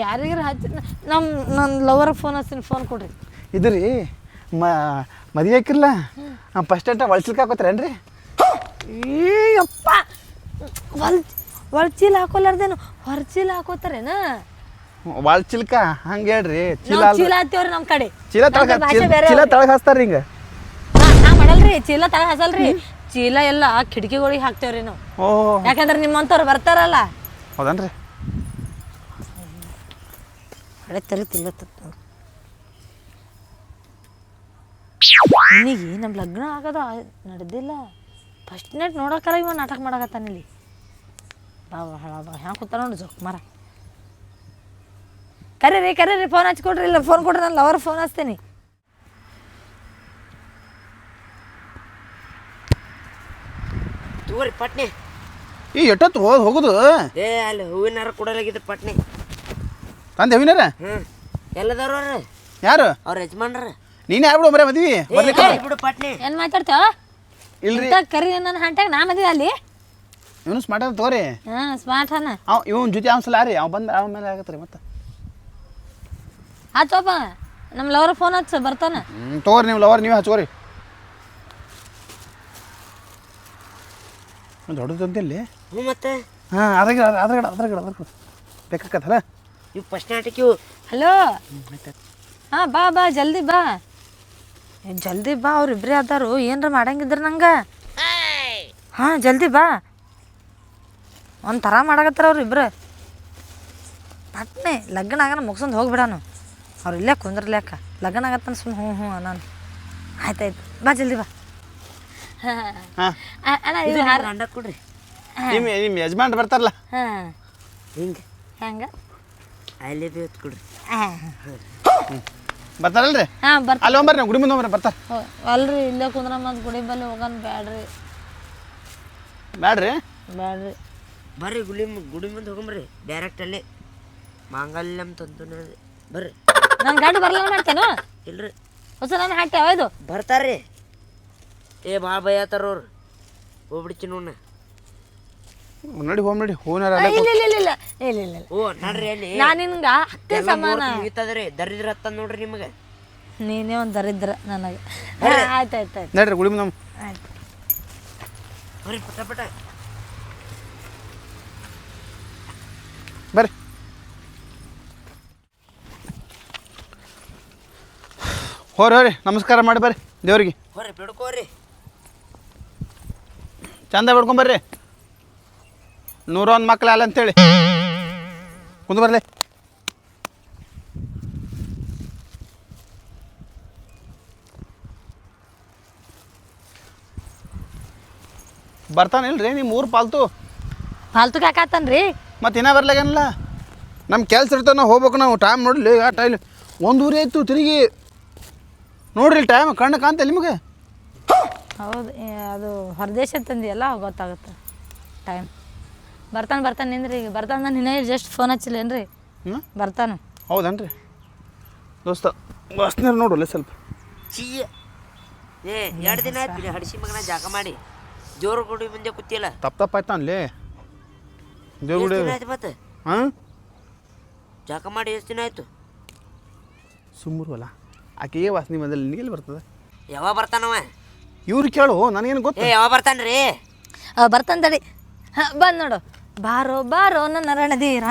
C: ಯಾರಿಗಾರ ಹಚ್ಚಿ ನಮ್ಮ ನನ್ನ ಲವರ್ ಫೋನ್ ಹಚ್ತೀನಿ ಫೋನ್ ಕೊಡ್ರಿ.
B: ರೀ ಮ ಮದುವೆ ಹಾಕಿರ್ಲ? ಫಸ್ಟ್ ಏಟ ಒಳಸಿಲ್ಕ ಹಾಕೋತಾರೇನ್ರಿ
C: ಅಯ್ಯಪ್ಪ ಹೊಲ್ ಒಳಚೀಲ ಹಾಕೊಲಾರ್ದೇನು? ಹೊರಚೀಲ ಹಾಕೋತಾರೇನ?
B: ಒಳ ಚಿಲ್ಕ ಹಂಗೆ ಹೇಳ್ರಿ ಚೀಲ
C: ನಾವು
B: ಅಲ್ರಿ.
C: ಚೀಲ ಹತ್ತೇವ್ರಿ ನಮ್ಮ ಕಡೆ.
B: ಚೀಲ ತಳಗ
C: ಭಾಷೆ ಬೇರೆ
B: ಚೀಲ. ತಳಗ ಹಚ್ತಾರ್ರಿ ಹಿಂಗೆ.
C: ನಾ ಮಾಡಲ್ರಿ ಚೀಲ ತಳ ಹಸಲ್ರಿ. ಚೀಲ ಎಲ್ಲ ಕಿಟಕಿಗಳಿಗೆ ಹಾಕ್ತೇವ್ರಿ ನಾವು.
B: ಓ
C: ಯಾಕಂದ್ರೆ ನಿಮ್ಮಂತವ್ರು ಬರ್ತಾರಲ್ಲ.
B: ಹೌದನ್ರಿ?
C: ಹಳೆ ತರಿತಿಲ್ಲ ನಿನಗೆ ನಮ್ಮ ಲಗ್ನ ಆಗೋದು ನಡೆದಿಲ್ಲ. ಫಸ್ಟ್ ನೆಟ್ ನೋಡೋಕ್ಕಲ್ಲ ಇವ ನಾಟಕ ಮಾಡಕತ್ತಾನ ಇಲ್ಲಿ. ಬಾ ಹ್ಯಾಂಗ ಕೂತ ನೋಡಿ ಜೋಕ್ ಮರ. ಕರೀರಿ ಕರೀರಿ ಫೋನ್ ಹಚ್ಕೊಡ್ರಿ ಇಲ್ಲ ಫೋನ್ ಕೊಡ್ರಿ ನಾನು ಲವರ್ ಫೋನ್ ಹಚ್ತೀನಿ.
A: ತಗೋರಿ ಪಟ್ನೆ.
B: ಈ ಎಷ್ಟೊತ್ತು ಹೋದ್ ಹೋಗುದು?
A: ಏ ಅಲ್ಲಿ ಹೂವಿನಾರ ಕೊಡಲಾಗಿದ್ದು ಪಟ್ನೆ.
B: ತಂದೆ ಅವಿನಾರ
A: ಹ್ಞೂ ಎಲ್ಲದವ್ರ
B: ಯಾರು?
A: ಅವ್ರ ಯಜಮಾನ್ರ.
B: ಯಾರು ಬಿಡು ಮರೆ ಮದ್ವಿ ಬರ್ಲಿಕ್ಕೆ
A: ಬಿಡು ಪಟ್ನಿ.
C: ಏನು ಮಾತಾಡ್ತೇವ
B: ಇಲ್ರಿ.
C: ಕರಿ ನನ್ನ ಹಂಟ್ಯಾಗ ನಾ ಮದ್ವಿ ಅಲ್ಲಿ.
B: ಇವನು ಸ್ಮಾರ್ಟ್ ಅದ ತಗೋರಿ.
C: ಹಾಂ ಸ್ಮಾರ್ಟ್ ಅನ್ನ
B: ಅವ ಇವನ್ ಜೊತೆ ಅವ್ಸಲ ರೀ ಅವ್ ಬಂದ ಅವನ ಮೇಲೆ ಆಗತ್ತೆ ರೀ ಮತ್ತೆ
C: ಆತಪ್ಪ ನಮ್ಮ ಲವರ್ ಫೋನ್ ಹಚ್ಚ ಬರ್ತಾನ.
B: ತಗೋರಿ ನೀವು ಲವರ್ ನೀವೇ ಹಚ್ಕೋರಿ. ದೊಡ್ಡದು ಅಂತಿಲ್ಲಿ
A: ಹ್ಞೂ ಮತ್ತೆ?
B: ಹಾಂ ಅದ್ರಾಗ ಅದ್ರಾಗ ಅದ್ರಾಗ ಅದ್ರಾಗ ಬೇಕಾಕತ್ತಲ್ಲ
A: ಇವು ಫಸ್ಟ್ ನಾಟಕ ಇವು.
C: ಹಲೋ? ಹಾಂ ಬಾ ಬಾ ಜಲ್ದಿ ಬಾ. ಏ, ಜಲ್ದಿ ಬಾ ಅವ್ರಿಬ್ರೇ ಅದಾರು. ಏನ್ರ ಮಾಡಂಗಿದ್ರ ನಂಗೆ? ಹಾಂ ಜಲ್ದಿ ಬಾ. ಒಂಥರ ಮಾಡಕತ್ತಾರ ಅವ್ರು ಇಬ್ರು. ಪಟ್ನೆ ಲಗ್ನ ಆಗನ ಮುಗ್ಸಂದು ಹೋಗ್ಬಿಡಾನು ಅವ್ರು ಇಲ್ಲೇ ಕುಂದ್ರಲ್ಯಾಕ ಲಗ್ನ ಆಗತ್ತಾನ ಸುಮ್ಮನೆ ಹ್ಞೂ ಹ್ಞೂ ನಾನು ಆಯ್ತಾಯ್ತು. ಬಾ ಜಲ್ದಿ ಬಾ. ಹಾಂ.
B: ಹಾಂ.
C: ಅಣ್ಣ
A: ಕೊಡ್ರಿ.
B: ನಿಮ್ಮ ನಿಮ್ಮ ಯಜಮಾನ್ರು ಬರ್ತಾರಲ್ಲ?
C: ಹಾಂ.
A: ಹಿಂಗೆ.
C: ಹೆಂಗ?
A: ಅಲ್ಲೇ ಬೇಕು ಕೊಡ್ರಿ.
C: ಹಾಂ
B: ಬರ್ತಾರಲ್ರಿ?
C: ಹಾಂ ಬರ್ತಾ
B: ಅಲ್ಲಿ ಹೋಗ್ಬರ್ರಿ ಗುಡಿ ಮುಂದೆ ಹೋಗ್ರಿ ಬರ್ತಾರೆ.
C: ಹೋ- ಅಲ್ರಿ ಇಲ್ಲೇ ಕುಂದ್ರ ಮತ್ತು ಗುಡಿ ಬಲ್ಲಿ ಹೋಗೋಣ ಬ್ಯಾಡ್ರಿ.
B: ಬ್ಯಾಡ್ರಿ?
C: ಬ್ಯಾಡ್ರಿ.
A: ಬರ್ರಿ ಗುಡಿ ಮು- ಗುಡಿ ಮುಂದೆ ಹೋಗಂಬ್ರಿ ಡೈರೆಕ್ಟ್ ಅಲ್ಲೇ. ಮಾಂಗಲ್ಯಂ ತಂದು ಬರ್ರಿ.
C: ನನ್ನ ಗಂಡು ಬರಲ್ಲ ಮಾಡ್ತೇನು?
A: ಇಲ್ರಿ.
C: ಹೊಸ ನಾನು ಹಾಕ್ತೆ ಇದು?
A: ಬರ್ತಾರ್ರಿ. ಏ ಭಾಳ ಭಯ ಅವ್ರು. ಹೋಗ್ಬಿಡ್ತೀನಿ ನೋಡ
B: ನೋಡಿ ಹೋಮ್ ನೋಡಿ ಹೂನಾರ
C: ಇಲ್ಲ ಇಲ್ಲ ಇಲ್ಲ ಇಲ್ಲ ಇಲ್ಲ ಇಲ್ಲ ಇಲ್ಲ.
A: ಓ ನಡ್ರಿ ಅಲ್ಲಿ.
C: ನಾನು ನಿನ್ಗ ಅಕ್ಕ ಸಮಾನ.
A: ಮುಗಿತದ್ರಿ ದರಿದ್ರ ಹತ್ತ ನೋಡ್ರಿ ನಿಮಗೆ.
C: ನೀನೇ ಒಂದು ದರಿದ್ರ ನನಗೆ. ಆಯ್ತು ಆಯ್ತು ಆಯ್ತು.
B: ನಡ್ರಿ ಗುಡಿ ನಮ್ಮ.
C: ಆಯ್ತು.
A: ಬರ್ರಿ ಪಟ ಪಟ.
B: ಬರ್ರಿ. ಹೋರಿ ಹೋರಿ ನಮಸ್ಕಾರ ಮಾಡಿ ಬರ್ರಿ ದೇವ್ರಿಗೆ.
A: ಹೊರಿ ಬಿಡ್ಕೋರಿ
B: ಚಂದ ಬಿಡ್ಕೊಂಬರ್ರಿ ನೂರೊಂದು ಮಕ್ಳು ಅಲ್ಲ ಅಂತೇಳಿ. ಕುಂದು ಬರಲಿ. ಬರ್ತಾನಿಲ್ರಿ ನಿಮ್ಮ ಊರು ಪಾಲ್ತು?
C: ಫಾಲ್ತು ಕಾಕಾತನ್ರಿ.
B: ಮತ್ತೆ ಇನ್ನೂ ಬರ್ಲಾಗೇನಲ್ಲ? ನಮ್ಮ ಕೆಲ್ಸ ಇರ್ತಾವ ನಾವು ಹೋಗ್ಬೇಕು ನಾವು ಟೈಮ್ ನೋಡಲಿ ಆ ಟೈಮ್ ಒಂದು ಊರೇ ಇತ್ತು ತಿರುಗಿ. ನೋಡ್ರಿ ಟೈಮ್ ಕಣ್ಣು ಕಾಣ್ತಾ ನಿಮಗೆ?
C: ಹೌದು ಅದು ಹೊರದೇಶ ತಂದಿಯಲ್ಲ ಗೊತ್ತಾಗುತ್ತೆ. ಟೈಮ್ ಬರ್ತಾನೆ ಬರ್ತಾನೆ ನಿಂದ್ರಿ. ಈಗ ಬರ್ತಾನೆ ನಾನು ಇನ್ನೇ ಜಸ್ಟ್ ಫೋನ್ ಹಚ್ಚಿಲ್ಲೇನ್ರಿ
B: ಹ್ಞೂ
C: ಬರ್ತಾನೆ.
B: ಹೌದೇನ್ರಿ? ದೋಸ್ತ ಬಸ್ನರ್ ನೋಡಲ್ಲ ಸ್ವಲ್ಪ.
A: ಚೀಯ ಏ ಎರಡು ದಿನ ಆಯ್ತು ಹಡಸಿ ಹಡಿಸಿ ಮಗನ ಜಾಗ ಮಾಡಿ. ಜೋರು ಗುಡಿ ಮುಂದೆ ಕೂತಿಲ್ಲ
B: ತಪ್ಪು ತಪ್ಪಾಯ್ತಾ ಅಲ್ಲಿ ದೇವ್ರ
A: ಜೋರು
B: ಗುಡಿ
A: ದಿನ ಆಯ್ತು ಮತ್ತೆ?
B: ಹಾಂ?
A: ಜಾಗ ಮಾಡಿ ಎಷ್ಟು ದಿನ ಆಯ್ತು?
B: ಸುಮ್ಮರುವಲ್ಲ. ಆಕೆಗೆ ವಾಸನೆ ಬಂದಲ್ಲಿ ನಿನಗೆಲ್ಲಿ ಬರ್ತದೆ?
A: ಯಾವಾಗ ಬರ್ತಾನವ
B: ಇವ್ರು ಕೇಳು ನನಗೇನು ಗೊತ್ತು?
A: ಏ ಯಾವಾಗ ಬರ್ತಾನ್ರಿ?
C: ಬರ್ತಾನೆ ತಡಿ. ಹಾಂ ಬಂದು ನೋಡು. ಬಾರೋ ಬಾರೋ ನನ್ನ ರಣಧೀರ.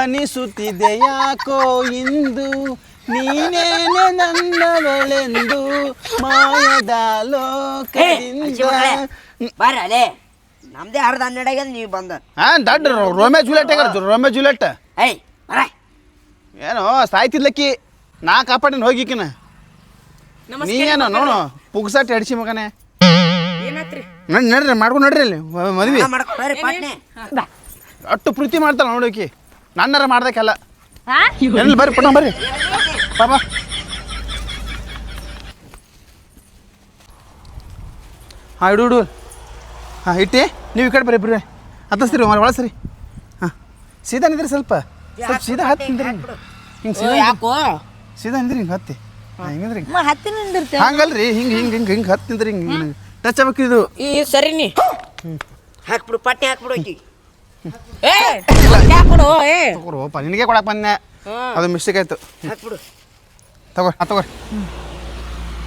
B: ಅನಿಸುತ್ತಿದೆ ಯಾಕೋ ಇಂದು? ನೀನೇನೆ ನನ್ನವಳೆಂದು? ಮಾಯದ
A: ಲೋಕ
B: ಲೋಕದಿಂದ.
A: ಬರ್ರಿ ನಮ್ದೇ ಅರ್ಧ ಹನ್ನೆರಡಾಗ ಆಗ್ಯದ ನೀವು ಬಂದ.
B: ಹಾ ದಡ್ಡ ರೋಮೆ ಜೂಲೆಟ್ ಆಗ್ಯಾರ ರೋಮೆ ಜೂಲೆಟ್
A: ಏಯ್ ಬರ
B: ಏನೋ ಸಾಯ್ತಿದ್ಲಕ್ಕಿ ನಾ ಕಾಪಾಡಿನ ಹೋಗಿಕಿನ ನೀ ಏನೋ ನೋಡು ಪುಗ್ಸಾಟ್ ಎಡ್ಸಿ ಮಗನೇ. ನಡ್ರಿ ಮಾಡ್ಕೊಂಡು ನಡ್ರಿ ಅಲ್ಲಿ. ಮ- ಮದ್ವಿ.
A: ಮಾಡ್ಕೊ ಬರ್ರಿ ಪಾಟ್ನೆ.
B: ಅಷ್ಟು ಪ್ರೀತಿ ಮಾಡ್ತಾಳ ನೋಡೋಕಿ ನನ್ನರ ಮಾಡ್ದಕ್ಕೆಲ್ಲ.
C: ಹಾ
B: ಎಲ್ಲಿ ಬರ್ರಿ ಪಟ್ಟ ಬರ್ರಿ. ಬಾಬಾ ಹಾಂ ಇಡು ಇಡು. ಹಾಂ ಇಟ್ಟಿ. ನೀವು ಈ ಕಡೆ ಬರ್ರಿ ಬರ್ರಿ ಹತ್ತಿಸ್ತೀರಿ ಮರ ಒಳಸ್ರಿ. ಹಾಂ. ಸೀದಾ ನಿಂದ್ರಿ ಸ್ವಲ್ಪ. ಸ್ವಲ್ಪ ಸೀದಾ ಹತ್ತಿ ನಿಂದ್ರಿ. ಹಿಂಗೆ ಸೀದಾ
A: ಯಾಕೋ?
B: ಸೀದಾ ನಿಂದ್ರಿ ಹಿಂಗೆ ಹತ್ತಿ. ಹಾಂ ಹಿಂಗಂದ್ರಿ
C: ಮ ಹತ್ತಿನ ನಿಂದಿರ್ತೇವೆ
B: ಹಂಗಲ್ರಿ ಹಿಂಗೆ ಹಿಂಗೆ ಹಿಂಗೆ ಹಿಂಗೆ ಹತ್ತಿ ನಿಂದ್ರಿ ಹಿಂಗೆ ಹಿಂಗೆ. ಟಚ್ ಆಗ್ಬೇಕು ಇದು
A: ಈ ಸರಿ ನೀ. ಹಾಕ್ಬಿಡು ಪಟ್ಟಿ ಹಾಕ್ಬಿಡು ಆಕಿ ಏ ಹಾಕ್ಬಿಡು ಏ.
B: ತಗೋರಪ್ಪ ನಿನಗೆ ಕೊಡಕ್ಕೆ ಬಂದೆ. ಅದು ಮಿಸ್ಟೇಕ್ ಆಯ್ತು.
A: ಹಾಕ್ಬಿಡು.
B: ತಗೋ ಹಾಂ ತಗೋರಿ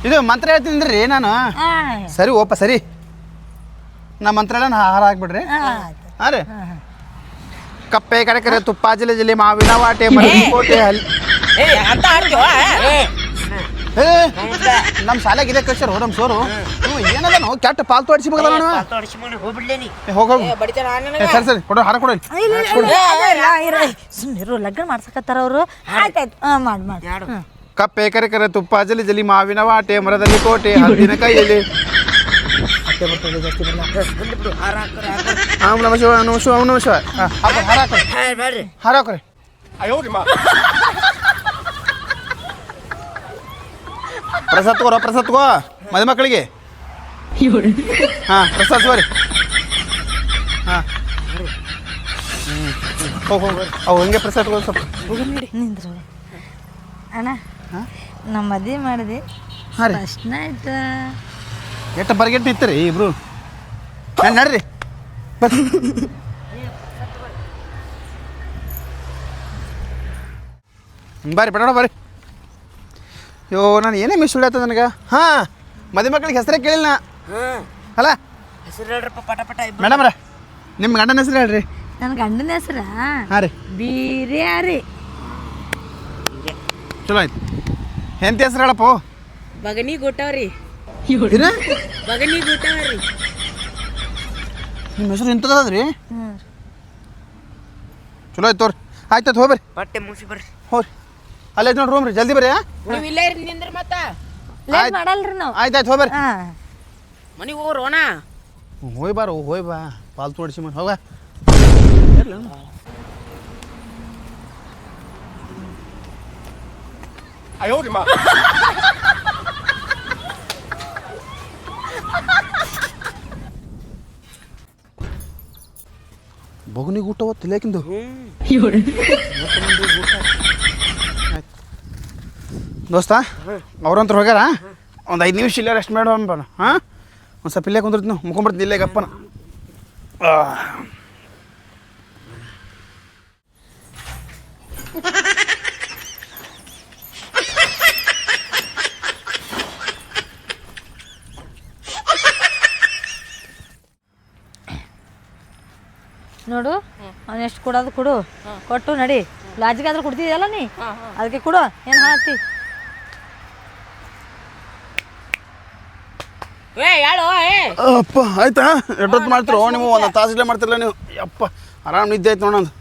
B: ಇದು ಮಂತ್ರ ಹೇಳ್ತೀನಿ ರೀ ನಾನು.
C: ಹಾ.
B: ಸರಿ ಓಪ ಸರಿ. ನಾ ಮಂತ್ರ ಎಲ್ಲ ಹಾರ ಹಾಕ್ಬಿಡ್ರಿ. ಹಾಂ ರೀ. ಕಪ್ಪೆ ಕರೆಕರೆ ತುಪ್ಪ ಜಿಲ್ಲೆ ಜಿಲ್ಲೆ ಮಾವಿನ ವಾಟೆ ಮರಳಿ ಕೋಟೆ ಅಲ್ಲಿ
A: ಏ ಅಂತ
B: ಏ ನಮ್ಮ ಶಾಲೆಗೆ ಇದೆ ಕಳ್ಸ್ಯಾರ ನಮ್ಮ ಸೋರು. ಹ್ಞೂ ಏನದ ನಾವು? ಕೆಟ್ಟ ಪಾಲ್ತು ತೋಡಿಸಿ ನಾನು?
A: ಹೋಗ್ಬಿಡ್ಲೇನಿ
B: ಹೋಗಿ ಸರಿ ಸರಿ ಕೊಡು ಹಾರ ಕೊಡು.
C: ಸುಮ್ಮನಿರು ಲಗ್ನ ಮಾಡ್ಸಕತ್ತಾರ ಅವರು. ಆಯ್ತಾಯ್ತು ಹಾಂ ಮಾಡಿ ಮಾಡಿ.
A: ಯಾರು?
B: ಕಪ್ಪೆ ಕರೆಕರೆ ತುಪ್ಪ ಜಲಿ ಜಲಿ ಮಾವಿನ ವಾಟೆ ಮರದಲ್ಲಿ ಕೋಟೆ ಹದ್ದಿನ ಕೈಯಲ್ಲಿ. ಹಾಂ ಹಾಕೋರಿ ಹಾರ ಹಾಕ್ರಿ
A: ಹಾ ಬರ್ರಿ
B: ಹಾರ ಹಾಕೋರಿ ಪ್ರಸಾದ್ ತಗೋ ಪ್ರಸಾದ್ ತಗೋ. ಮದುಮಕ್ಕಳಿಗೆ. ಹಾಂ ಪ್ರಸಾದ್ ಸರಿ ಹಾಂ. ಹೋಗಿ ಹೋಗಿ ಅವು ಹಂಗೆ ಪ್ರಸಾದ್ ತಗೋ ಸ್ವಲ್ಪ.
C: ನಿಂದ್ರು ಅಣ್ಣ ನಮ್ಮ ಮದುವೆ ಮಾಡಿದೆ.
B: ಹಾಂ ರೀ.
C: ಫಸ್ಟ್ ನೈಟ್
B: ಎಷ್ಟು ಬರ್ಗೆಟ್ ನಿಂತೀರಿ ಇಬ್ರು? ನಾನು ನಡ್ರಿ. ಬರ್ರಿ ಬರ್ರಿ ಬೇಡ ಬರ್ರಿ ಯೋ ನಾನು ಏನೇ ಮಿಸ್ ಉಳಿಯತ್ತ ನನಗೆ? ಹಾಂ ಮದುಮಕ್ಳಿಗೆ ಮಕ್ಕಳಿಗೆ ಹೆಸರೇ ಕೇಳಿಲ್ಲ ಅಲ್ಲ?
A: ಹೆಸರು ಹೇಳ್ರಪ್ಪ ಪಟ ಪಟ
B: ಮೇಡಮ್ರ ನಿಮ್ಮ ಗಂಡನ ಹೆಸರು ಹೇಳ್ರಿ.
C: ನನ್ನ ಗಂಡನ ಹೆಸರ?
B: ಹಾಂ ರೀ.
C: ಬೀರ್ಯಾರಿ.
B: ಚಲೋ ಆಯ್ತು. ಎಂತ ಹೆಸರು ಹೇಳಪ್ಪ?
A: ಬಗನಿ ಗೊಟ್ಟವ್ರಿ ಬಗನಿ ಗೊಟ್ಟವ್ರಿ
B: ನಿಮ್ಮ ಹೆಸರು ಎಂಥದ್ರಿ
C: ಹ್ಞೂ
B: ಚಲೋ ಆಯ್ತು ತೋರಿ. ಆಯ್ತು ಹೋಗ್ಬರ್ರಿ.
A: ಬಟ್ಟೆ ಮುಗಿಸಿ ಬರ್ರಿ.
B: ಹೋಗ್ರಿ. ಅಲ್ಲೇ ನೋಡಿ ರೂಮ್ ರೀ. ಜಲ್ದಿ ಬರ್ರಿ
A: ನೀವು ಇಲ್ಲೇ ಇರಿ ನಿಂದ್ರ ಮತ್ತ.
C: ಲೇಟ್ ಮಾಡಲ್ರಿ ನಾವು.
B: ಆಯ್ತು ಆಯ್ತು ಹೋಗ್ಬರ್ರಿ.
C: ಮನೆಗೆ
A: ಮನಿಗೆ ಹೋಗ್ರೋಣ
B: ಹೋಯ್ ಬಾರ ಹೋಯ್ ಬಾ. ಪಾಲ್ತು ಹೊಡಿಸಿ ಮನೆ ಹೋಗ. ಬಗುನಿಗೆ ಊಟ ತಿಲೇಕಿಂದು ದೋಸ್ತ ಅವ್ರಂತ್ರ ಹೋಗ್ಯಾರ? ಒಂದು ಐದು ನಿಮಿಷ ಇಲ್ಲೇ ರೆಸ್ಟ್ ಮಾಡೋ ಹಾಂ? ಒಂದು ಸ್ವಲ್ಪ ಇಲ್ಲೇ ಕುಂದಿರ್ತೀನಿ ಮುಕೊಂಬಿಡ್ತೀನಿ ಇಲ್ಲೇ ಗಪ್ಪನ.
C: ನೋಡು ಅವ್ನು ಎಷ್ಟು ಕೊಡೋದು ಕೊಡು. ಕೊಟ್ಟು ನಡಿ. ಲಾಜಿಗಾದ್ರೂ ಕೊಡ್ತಿದ್ಯಲ್ಲ ನೀ? ಅದಕ್ಕೆ ಕೊಡು. ಏನು ಹಾಕ್ತಿ
A: ಏ ಹೇಳು ಏ.
B: ಅಪ್ಪ ಆಯ್ತಾ? ಎಷ್ಟೊತ್ತು ಮಾಡ್ತಿರ? ನೀವು ಒಂದು ತಾಸು ಇಲ್ಲೇ ಮಾಡ್ತಿರಲ್ಲ ನೀವು? ಅಪ್ಪ ಆರಾಮ್ ನಿದ್ದೆ ಆಯ್ತು ನೋಡೋದು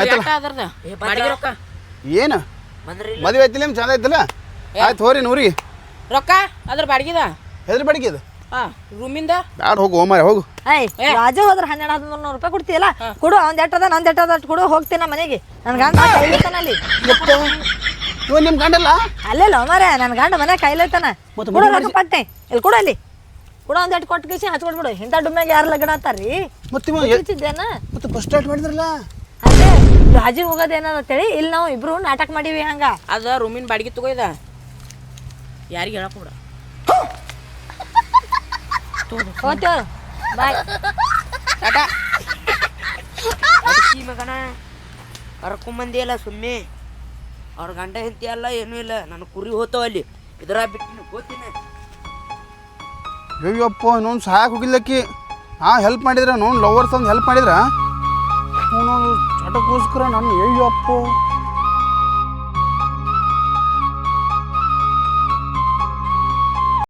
B: ಆಯ್ತಲ್ಲ?
A: ಅದ್ರದ ಬಾಡಿಗೆ ರೊಕ್ಕ?
B: ಏನು?
A: ಬಂದ್ರಿ
B: ಮದುವೆ ಆಯ್ತಿಲ್ಲ ನಿಮ್ ಚಂದ ಆಯ್ತಲ್ಲ? ಆಯ್ತು ಹೋರಿ ನೂರಿ
A: ರೊಕ್ಕ? ಅದ್ರ ಬಾಡಿಗೆದ?
B: ಹೆದ್ರ ಬಾಡಿಗೆ ಅದು?
A: ಹಾ ರೂಮಿಂದ?
B: ಬ್ಯಾಡ ಹೋಗು ಹೋಮಾರೆ ಹೋಗು.
C: ಏಯ್ ರಾಜ ಹೋದ್ರೆ ಹನ್ನೆರಡು ಹದಿಮೂರು ನೂರು ರೂಪಾಯಿ ಕೊಡ್ತೀಯಲ್ಲ? ಕೊಡು ಅವ್ನು ಎಟ್ಟದ ನಂದು ಎಟ್ಟದ ಅಷ್ಟು ಕೊಡು ಹೋಗ್ತೀನಿ ನಮ್ಮ ಮನೆಗೆ. ನನ್ನ ಗಂಡ ಕೈಲಿತ್ತಾನ ಅಲ್ಲಿ.
B: ಇವ ನಿಮ್ಮ ಗಂಡಲ್ಲ?
C: ಅಲ್ಲೆಲ್ಲ ಮಾರೇ ನನ್ನ ಗಂಡ ಮನೆ ಕೈಲೈತಾನ.
B: ಮತ್ತೆ
C: ಕೊಡು ರೊಕ್ಕ ಪಟ್ಟೆ ಇಲ್ಲಿ ಕೊಡು ಅಲ್ಲಿ? ಕೊಡ ಒಂದ್ ಎಟ್ಟು ಕೊಟ್ಟು ಕಿಸಿ ಹಚ್ಕೊಟ್ಬಿಡು ಇಂಥ ಡುಮ್ಯಾಗ ಯಾರು ಲಗ್ನ ಅಂತಾರ್ರಿ
B: ಮತ್ತೆ ಇವ ಎ-
C: ಹಚ್ಚಿದ್ದೇನ
B: ಮತ್ತೆ ಫಸ್ಟ್ ಸ್ಟಾರ್ಟ್ ಮಾಡಿದ್ರಲ್ಲ?
C: ಅದೇ ರಾಜಿ ಹೋಗೋದೇನದ ಅಂತೇಳಿ ಇಲ್ಲಿ ನಾವು ಇಬ್ರು ನಾಟಕ ಮಾಡೀವಿ ಹಂಗ.
A: ಅದ ರೂಮಿನ ಬಾಡಿಗೆ ತಗೋಯ್ದ ಯಾರಿಗೆ ಹೇಳಕ್ ಬಿಡ
C: ಹೋಗ್ತೇವ್ ಬಾಯ್.
A: ಟಾಟಾ. ಅಡ್ಕಿ ಮಗನ ಕರ್ಕೊಂಬಂದಿ ಅಲ್ಲ ಸುಮ್ಮನೆ ಅವ್ರ ಗಂಡ ಹೆಂಡತಿ ಅಲ್ಲ ಏನೂ ಇಲ್ಲ. ನನ್ನ ಕುರಿ ಹೋತಾವ ಅಲ್ಲಿ. ಇದ್ರ ಬಿಟ್ಟು ಹೋಗ್ತೀನಿ
B: ಅಯ್ಯಪ್ಪ ಇನ್ನೊಂದು ಸಹಾಯಕ್ಕೆ ಹೋಗಿಲ್ಲಕ್ಕಿ ಹಾಂ ಹೆಲ್ಪ್ ಮಾಡಿದ್ರೆ ನೋನ್ ಲವರ್ಸ್ ಅಂತ ಹೆಲ್ಪ್ ಮಾಡಿದ್ರೆ. ಚಟಕ್ಕೋಸ್ಕರ ನನ್ನ ಅಯ್ಯಪ್ಪ